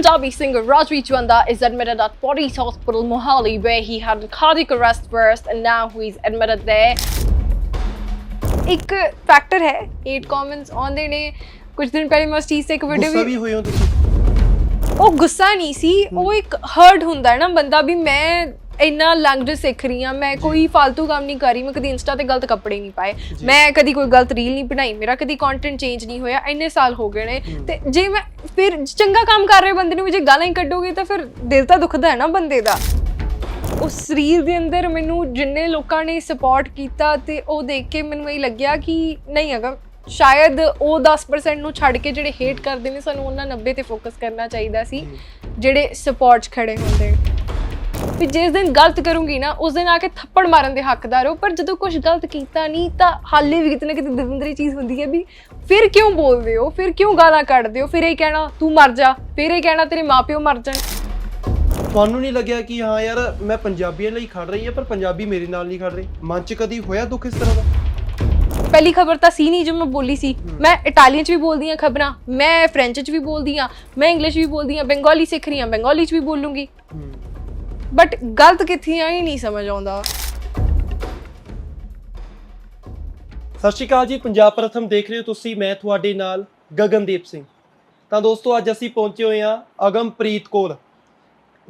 Punjabi singer Rajvi Chwanda is admitted at Potty's Hospital, Mohali, where he had a cardiac arrest first and now he's admitted there. ਇੱਕ factor ਹੈ 8 comments ਆਉਂਦੇ ਨੇ ਕੁਝ ਦਿਨ ਪਹਿਲੇ ਮੈਂ ਚੀਜ਼ ਤੇ ਇੱਕ ਵੀਡੀਓ ਵੀ ਹੋਏ ਹੋ ਤੁਸੀਂ ਉਹ ਗੁੱਸਾ ਨਹੀਂ ਸੀ ਉਹ ਇੱਕ ਹਰਟ ਹੁੰਦਾ ਹੈ ਨਾ ਬੰਦਾ ਵੀ ਮੈਂ ਇੰਨਾ ਲੈਂਗੁਏਜ ਸਿੱਖ ਰਹੀ ਹਾਂ ਮੈਂ ਕੋਈ ਫालतू ਕੰਮ ਨਹੀਂ ਕਰ ਮੈਂ ਕਦੀ ਇੰਸਟਾ ਤੇ ਗਲਤ ਕੱਪੜੇ ਨਹੀਂ ਪਾਏ ਮੈਂ ਕਦੀ ਕੋਈ ਗਲਤ ਰੀਲ ਨਹੀਂ ਬਣਾਈ ਮੇਰਾ ਕਦੀ ਕੰਟੈਂਟ ਚੇਂਜ ਨਹੀਂ ਹੋਇਆ ਇੰਨੇ ਸਾਲ ਹੋ ਗਏ ਨੇ। ਤੇ ਜੇ ਮੈਂ ਫਿਰ ਚੰਗਾ ਕੰਮ ਕਰ ਰਹੇ ਬੰਦੇ ਨੂੰ ਵੀ ਜੇ ਗਾਲਾਂ ਹੀ ਕੱਢੋਗੇ ਤਾਂ ਫਿਰ ਦਿਲ ਤਾਂ ਦੁਖਦਾ ਹੈ ਨਾ ਬੰਦੇ ਦਾ। ਉਸ ਰੀਲ ਦੇ ਅੰਦਰ ਮੈਨੂੰ ਜਿੰਨੇ ਲੋਕਾਂ ਨੇ ਸਪੋਰਟ ਕੀਤਾ ਤੇ ਉਹ ਦੇਖ ਕੇ ਮੈਨੂੰ ਇਹ ਲੱਗਿਆ ਕਿ ਨਹੀਂ ਹੈਗਾ ਸ਼ਾਇਦ ਉਹ 10% ਨੂੰ ਛੱਡ ਕੇ ਜਿਹੜੇ ਹੇਟ ਕਰਦੇ ਨੇ ਸਾਨੂੰ ਉਹਨਾਂ 90 ਤੇ ਫੋਕਸ ਕਰਨਾ ਚਾਹੀਦਾ ਸੀ ਜਿਹੜੇ ਸਪੋਰਟ 'ਚ ਖੜੇ ਹੁੰਦੇ। ਵੀ ਜਿਸ ਦਿਨ ਗਲਤ ਕਰੂੰਗੀ ਨਾ ਉਸ ਦਿਨ ਆ ਕੇ ਥੱਪੜ ਮਾਰਨ ਦੇ ਹੱਕਦਾਰ ਹੋ। ਪਰ ਜਦੋਂ ਕੁਝ ਗਲਤ ਕੀਤਾ ਨਹੀਂ ਤਾਂ ਹਾਲੇ ਵੀ ਕਿਤੇ ਨਾ ਕਿਤੇ ਇਹ ਚੀਜ਼ ਹੁੰਦੀ ਹੈ ਵੀ ਫਿਰ ਕਿਉਂ ਬੋਲਦੇ ਹੋ? ਫਿਰ ਕਿਉਂ ਗਾਲਾਂ ਕੱਢਦੇ ਹੋ? ਫਿਰ ਇਹ ਕਹਿਣਾ ਤੂੰ ਮਰ ਜਾ। ਫਿਰ ਇਹ ਕਹਿਣਾ ਤੇਰੇ ਮਾਪਿਓ ਮਰ ਜਾਣ। ਤੁਹਾਨੂੰ ਨਹੀਂ ਲੱਗਿਆ ਕਿ ਹਾਂ ਯਾਰ ਮੈਂ ਪੰਜਾਬੀਆਂ ਲਈ ਖੜ ਰਹੀ ਹਾਂ ਪਰ ਪੰਜਾਬੀ ਮੇਰੇ ਨਾਲ ਨਹੀਂ ਖੜ ਰਹੇ? ਮਨ 'ਚ ਕਦੀ ਹੋਇਆ ਦੁੱਖ ਇਸ ਤਰ੍ਹਾਂ ਦਾ? ਪਹਿਲੀ ਖਬਰ ਤਾਂ ਸੀ ਨਹੀਂ ਜੋ ਮੈਂ ਬੋਲੀ ਸੀ। ਮੈਂ ਇਟਾਲੀਅਨ ਚ ਵੀ ਬੋਲਦੀ ਹਾਂ ਖਬਰਾਂ ਮੈਂ ਫ੍ਰੈਂਚ ਚ ਵੀ ਬੋਲਦੀ ਹਾਂ ਮੈਂ ਇੰਗਲਿਸ਼ ਵੀ ਬੋਲਦੀ ਹਾਂ ਬੰਗਾਲੀ ਸਿੱਖ ਰਹੀ ਹਾਂ ਬੰਗਾਲੀ ਚ ਵੀ ਬੋਲੂੰਗੀ। ਬਟ ਗਲਤ ਕਿੱਥੇ ਆ ਹੀ ਨਹੀਂ ਸਮਝ ਆਉਂਦਾ। ਸਤਿ ਸ਼੍ਰੀ ਅਕਾਲ ਜੀ, ਪੰਜਾਬ ਪ੍ਰਥਮ ਦੇਖ ਰਹੇ ਹੋ ਤੁਸੀਂ, ਮੈਂ ਤੁਹਾਡੇ ਨਾਲ ਗਗਨਦੀਪ ਸਿੰਘ। ਤਾਂ ਦੋਸਤੋ, ਅੱਜ ਅਸੀਂ ਪਹੁੰਚੇ ਹੋਏ ਹਾਂ ਅਗਮਪ੍ਰੀਤ ਕੋਲ।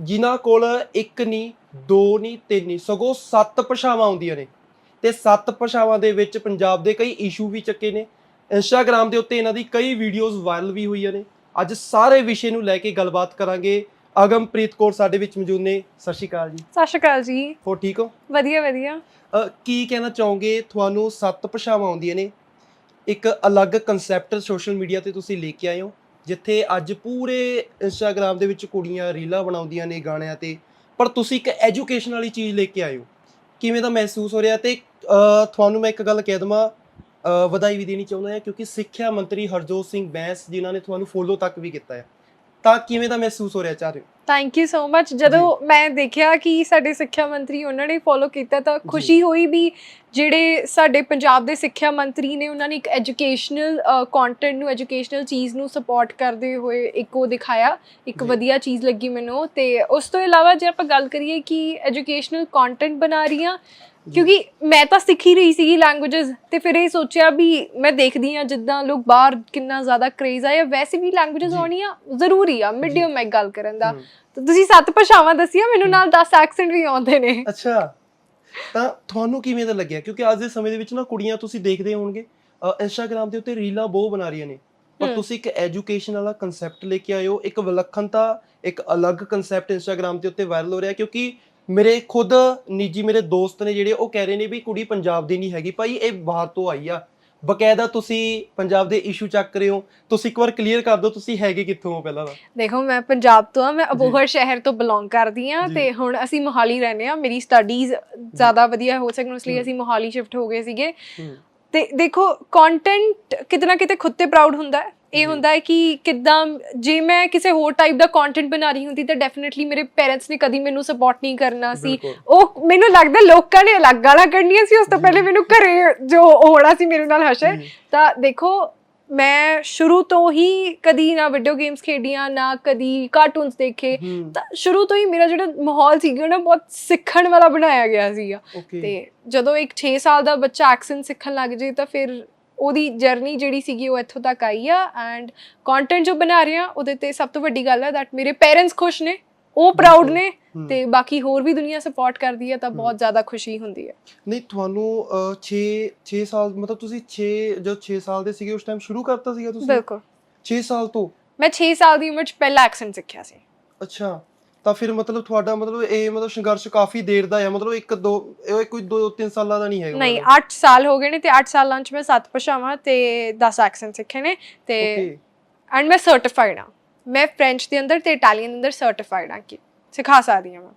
ਜਿਨ੍ਹਾਂ ਕੋਲ ਇੱਕ ਨਹੀਂ ਦੋ ਨਹੀਂ ਤਿੰਨ ਨਹੀਂ ਸਗੋਂ ਸੱਤ ਭਾਸ਼ਾਵਾਂ ਆਉਂਦੀਆਂ ਨੇ। ਤੇ ਸੱਤ ਭਾਸ਼ਾਵਾਂ ਦੇ ਵਿੱਚ ਪੰਜਾਬ ਦੇ ਕਈ ਇਸ਼ੂ ਵੀ ਚੱਕੇ ਨੇ। ਇੰਸਟਾਗ੍ਰam ਦੇ ਉੱਤੇ ਇਹਨਾਂ ਦੀ ਕਈ ਵੀਡੀਓਜ਼ ਵਾਇਰਲ ਵੀ ਹੋਈਆਂ ਨੇ। ਅੱਜ ਸਾਰੇ ਵਿਸ਼ੇ ਨੂੰ ਲੈ ਕੇ ਗੱਲਬਾਤ ਕਰਾਂਗੇ। ਅਗਮਪ੍ਰੀਤ ਕੌਰ ਸਾਡੇ ਵਿੱਚ ਮੌਜੂਦ ਨੇ। ਸਤਿ ਸ਼੍ਰੀ ਅਕਾਲ ਜੀ। ਸਤਿ ਸ਼੍ਰੀ ਅਕਾਲ ਜੀ। ਹੋਰ ਠੀਕ ਹੋ? ਵਧੀਆ ਵਧੀਆ। ਅ, ਕੀ ਕਹਿਣਾ ਚਾਹੋਗੇ? ਤੁਹਾਨੂੰ ਸੱਤ ਭਾਸ਼ਾਵਾਂ ਆਉਂਦੀਆਂ ਨੇ। ਇੱਕ ਅਲੱਗ ਕਨਸੈਪਟ ਸੋਸ਼ਲ ਮੀਡੀਆ ਤੇ ਤੁਸੀਂ ਲੈ ਕੇ ਆਏ ਹੋ ਜਿੱਥੇ ਅੱਜ ਪੂਰੇ ਇੰਸਟਾਗ੍ਰam ਦੇ ਵਿੱਚ ਕੁੜੀਆਂ ਰੀਲਾਂ ਬਣਾਉਂਦੀਆਂ ਨੇ ਗਾਣਿਆਂ ਤੇ। ਪਰ ਤੁਸੀਂ ਇੱਕ ਐਜੂਕੇਸ਼ਨ ਵਾਲੀ ਚੀਜ਼ ਲੈ ਕੇ ਆਏ ਹੋ। ਕਿਵੇਂ ਦਾ ਮਹਿਸੂਸ ਹੋ ਰਿਹਾ? ਤੇ ਅ, ਤੁਹਾਨੂੰ ਮੈਂ ਇੱਕ ਗੱਲ ਕਹਿ ਦਵਾਂ ਅ, ਵਧਾਈ ਵੀ ਦੇਣੀ ਚਾਹੁੰਦਾ ਹਾਂ ਕਿਉਂਕਿ ਸਿੱਖਿਆ ਮੰਤਰੀ ਹਰਜੋਤ ਸਿੰਘ ਬੈਂਸ ਜਿਨ੍ਹਾਂ ਨੇ ਤੁਹਾਨੂੰ ਫੋਲੋ ਤੱਕ ਵੀ ਕੀਤਾ ਹੈ। ਤਾਂ ਕਿਵੇਂ ਦਾ ਮਹਿਸੂਸ ਹੋ ਰਿਹਾ ਚਾਹ ਰਹੇ ਹੋ? ਥੈਂਕ ਯੂ ਸੋ ਮਚ ਜਦੋਂ ਮੈਂ ਦੇਖਿਆ ਕਿ ਸਾਡੇ ਸਿੱਖਿਆ ਮੰਤਰੀ ਉਹਨਾਂ ਨੇ ਫੋਲੋ ਕੀਤਾ ਤਾਂ ਖੁਸ਼ੀ ਹੋਈ ਵੀ ਜਿਹੜੇ ਸਾਡੇ ਪੰਜਾਬ ਦੇ ਸਿੱਖਿਆ ਮੰਤਰੀ ਨੇ ਉਹਨਾਂ ਨੇ ਇੱਕ ਐਜੂਕੇਸ਼ਨਲ ਕੰਟੈਂਟ ਨੂੰ ਐਜੂਕੇਸ਼ਨਲ ਚੀਜ਼ ਨੂੰ ਸਪੋਰਟ ਕਰਦੇ ਹੋਏ ਇੱਕ ਉਹ ਦਿਖਾਇਆ ਇੱਕ। ਵਧੀਆ ਚੀਜ਼ ਲੱਗੀ ਮੈਨੂੰ। ਤੇ ਉਸ ਤੋਂ ਇਲਾਵਾ ਜੇ ਆਪਾਂ ਗੱਲ ਕਰੀਏ ਕਿ ਐਜੂਕੇਸ਼ਨਲ ਕੰਟੈਂਟ ਬਣਾ ਰਹੀ ਹਾਂ ਕਿਉਂਕਿ ਮੈਂ ਤਾਂ ਸਿੱਖ ਹੀ ਰਹੀ ਸੀਗੀ ਲੈਂਗੁਏਜਸ ਤੇ ਫਿਰ ਇਹ ਸੋਚਿਆ ਵੀ ਮੈਂ ਦੇਖਦੀ ਆ ਜਿੱਦਾਂ ਲੋਕ ਬਾਹਰ ਕਿੰਨਾ ਜ਼ਿਆਦਾ ਕ੍ਰੇਜ਼ ਆ ਜਾਂ ਵੈਸੇ ਵੀ ਲੈਂਗੁਏਜਸ। ਆਉਣੀਆਂ ਜ਼ਰੂਰੀ ਆ ਮੀਡੀਅਮ ਮੈਂ ਗੱਲ ਕਰਨ ਦਾ। ਤਾਂ ਤੁਸੀਂ ਸੱਤ ਭਾਸ਼ਾਵਾਂ ਦੱਸੀਆਂ ਮੈਨੂੰ ਨਾਲ 10 ਐਕਸੈਂਟ ਵੀ ਆਉਂਦੇ ਨੇ। ਅੱਛਾ। ਤਾਂ ਤੁਹਾਨੂੰ ਕਿਵੇਂ ਦਾ ਲੱਗਿਆ? ਕਿਉਂਕਿ ਅੱਜ ਦੇ ਸਮੇਂ ਦੇ ਵਿੱਚ ਨਾ ਕੁੜੀਆਂ ਤੁਸੀਂ ਦੇਖਦੇ ਹੋਵੋਗੇ ਇੰਸਟਾਗ੍ਰam ਦੇ ਉੱਤੇ ਰੀਲਾਂ ਬਹੁਤ ਬਣਾ ਰਹੀਆਂ ਨੇ। ਪਰ। ਤੁਸੀਂ ਇੱਕ ਐਜੂਕੇਸ਼ਨ ਵਾਲਾ ਕਨਸੈਪਟ ਲੈ ਕੇ ਹੋ ਇੱਕ ਵਿਲੱਖਣਤਾ ਇੱਕ ਅਲੱਗ ਕਨਸੈਪਟ ਇੰਸਟਾਗ੍ਰam ਦੇ ਉੱਤੇ ਵਾਇਰਲ ਹੋ ਰਿਹਾ ਕਿਉਂਕਿ ਮੇਰੇ ਖੁਦ ਨਿੱਜੀ ਮੇਰੇ ਦੋਸਤ ਨੇ ਜਿਹੜੇ ਉਹ ਕਹਿ ਰਹੇ ਨੇ ਵੀ ਕੁੜੀ ਪੰਜਾਬ ਦੀ ਨਹੀਂ ਹੈਗੀ ਭਾਈ ਇਹ ਬਾਹਰ ਤੋਂ ਆਈ ਆ। ਬਕਾਇਦਾ ਤੁਸੀਂ ਪੰਜਾਬ ਦੇ ਇਸ਼ੂ ਚੱਕ ਰਹੇ ਹੋ ਤੁਸੀਂ ਇੱਕ ਵਾਰ ਕਲੀਅਰ ਕਰ ਦਿਓ ਤੁਸੀਂ ਹੈਗੇ ਕਿੱਥੋਂ ਹੋ ਪਹਿਲਾਂ ਤਾਂ ਦੇਖੋ ਮੈਂ ਪੰਜਾਬ ਤੋਂ ਆ ਮੈਂ ਅਬੋਹਰ ਸ਼ਹਿਰ ਤੋਂ ਬਿਲੋਂਗ ਕਰਦੀ ਆ। ਤੇ ਹੁਣ ਅਸੀਂ ਮੋਹਾਲੀ ਰਹਿੰਦੇ ਆ ਮੇਰੀ ਸਟੱਡੀਜ਼ ਜ਼ਿਆਦਾ ਵਧੀਆ ਹੋ ਸਕਣ ਉਸ ਲਈ। ਅਸੀਂ ਮੋਹਾਲੀ ਸ਼ਿਫਟ ਹੋ ਗਏ ਸੀਗੇ। ਤੇ ਦੇਖੋ ਕੰਟੈਂਟ ਕਿਤਨਾ ਕਿਤੇ ਖੁਦ ਤੇ ਪ੍ਰਾਊਡ ਹੁੰਦਾ ਹੈ ਇਹ। ਹੁੰਦਾ ਹੈ ਕਿ ਕਿਦਾਂ ਜੇ ਮੈਂ ਕਿਸੇ ਹੋਰ ਟਾਈਪ ਦਾ ਕੰਟੈਂਟ ਬਣਾ ਰਹੀ ਹੁੰਦੀ ਤਾਂ ਡੈਫੀਨਿਟਲੀ ਮੇਰੇ ਪੇਰੈਂਟਸ ਨੇ ਕਦੀ ਮੈਨੂੰ ਸਪੋਰਟ ਨਹੀਂ ਕਰਨਾ ਸੀ। ਉਹ ਮੈਨੂੰ ਲੱਗਦਾ ਲੋਕਾਂ ਨੇ ਅਲੱਗ ਗਾਲਾਂ ਕੱਢਣੀਆਂ ਸੀ ਉਸ ਤੋਂ ਪਹਿਲੇ ਮੈਨੂੰ ਘਰੇ ਜੋ ਹੋਣਾ ਸੀ ਮੇਰੇ ਨਾਲ ਹਸ਼ਰ। ਤਾਂ ਦੇਖੋ ਮੈਂ ਸ਼ੁਰੂ ਤੋਂ ਹੀ ਕਦੀ ਨਾ ਵੀਡੀਓ ਗੇਮਸ ਖੇਡੀਆਂ ਨਾ ਕਦੀ ਕਾਰਟੂਨਸ ਦੇਖੇ। ਤਾਂ ਸ਼ੁਰੂ ਤੋਂ ਹੀ ਮੇਰਾ ਜਿਹੜਾ ਮਾਹੌਲ ਸੀਗਾ ਨਾ ਬਹੁਤ ਸਿੱਖਣ ਵਾਲਾ ਬਣਾਇਆ ਗਿਆ ਸੀਗਾ। ਤੇ ਜਦੋਂ ਇੱਕ 6 ਸਾਲ ਦਾ ਬੱਚਾ ਐਕਸੈਂਟ ਸਿੱਖਣ ਲੱਗ ਜੇ ਤਾਂ ਫਿਰ ਉਹਦੀ ਜਰਨੀ ਜਿਹੜੀ ਸੀਗੀ ਉਹ ਇੱਥੋਂ ਤੱਕ ਆਈ ਆ ਐਂਡ ਕੰਟੈਂਟ ਜੋ ਬਣਾ ਰਹੇ ਆ ਉਹਦੇ ਤੇ ਸਭ ਤੋਂ ਵੱਡੀ ਗੱਲ ਹੈ that ਮੇਰੇ ਪੇਰੈਂਟਸ ਖੁਸ਼ ਨੇ ਉਹ ਪ੍ਰਾਊਡ। ਨੇ। ਤੇ ਬਾਕੀ ਹੋਰ ਵੀ ਦੁਨੀਆ ਸਪੋਰਟ ਕਰਦੀ ਹੈ ਤਾਂ ਬਹੁਤ ਜ਼ਿਆਦਾ ਖੁਸ਼ੀ ਹੁੰਦੀ ਹੈ ਨਹੀਂ ਤੁਹਾਨੂੰ 6 6 ਸਾਲ ਮਤਲਬ ਤੁਸੀਂ 6 ਜੋ 6 ਸਾਲ ਦੇ ਸੀਗੇ ਉਸ ਟਾਈਮ ਸ਼ੁਰੂ ਕਰਤਾ ਸੀਗਾ ਤੁਸੀਂ? ਬਿਲਕੁਲ। 6 ਸਾਲ ਤੋਂ? ਮੈਂ 6 ਸਾਲ ਦੀ ਉਮਰ 'ਚ ਪਹਿਲਾ ਐਕਸੈਂਟ ਸਿੱਖਿਆ ਸੀ। ਅੱਛਾ। ਤਾਂ ਫਿਰ ਮਤਲਬ ਤੁਹਾਡਾ ਮਤਲਬ ਇਹ ਮਤਲਬ ਸੰਘਰਸ਼ ਕਾਫੀ ਦੇਰ ਦਾ ਹੈ ਮਤਲਬ ਇੱਕ ਦੋ ਇਹ ਕੋਈ ਦੋ ਤਿੰਨ ਸਾਲਾਂ ਦਾ ਨਹੀਂ ਹੈਗਾ ਨਹੀਂ ਮਤਲਬ। 8 ਸਾਲ ਹੋ ਗਏ ਨੇ ਤੇ 8 ਸਾਲਾਂ 'ਚ ਮੈਂ 7 ਭਾਸ਼ਾਵਾਂ ਤੇ 10 ਐਕਸੈਂਟ ਸਿੱਖੇ ਨੇ ਤੇ ਐਂਡ ਮੈਂ ਸਰਟੀਫਾਈਡ ਹਾਂ। ਮੈਂ ਫ੍ਰੈਂਚ ਦੇ ਅੰਦਰ ਤੇ ਇਟਾਲੀਅਨ ਦੇ ਅੰਦਰ ਸਰਟੀਫਾਈਡ ਹਾਂ ਕਿ ਸਿਖਾ ਸਕਦੀ ਹਾਂ ਮੈਂ।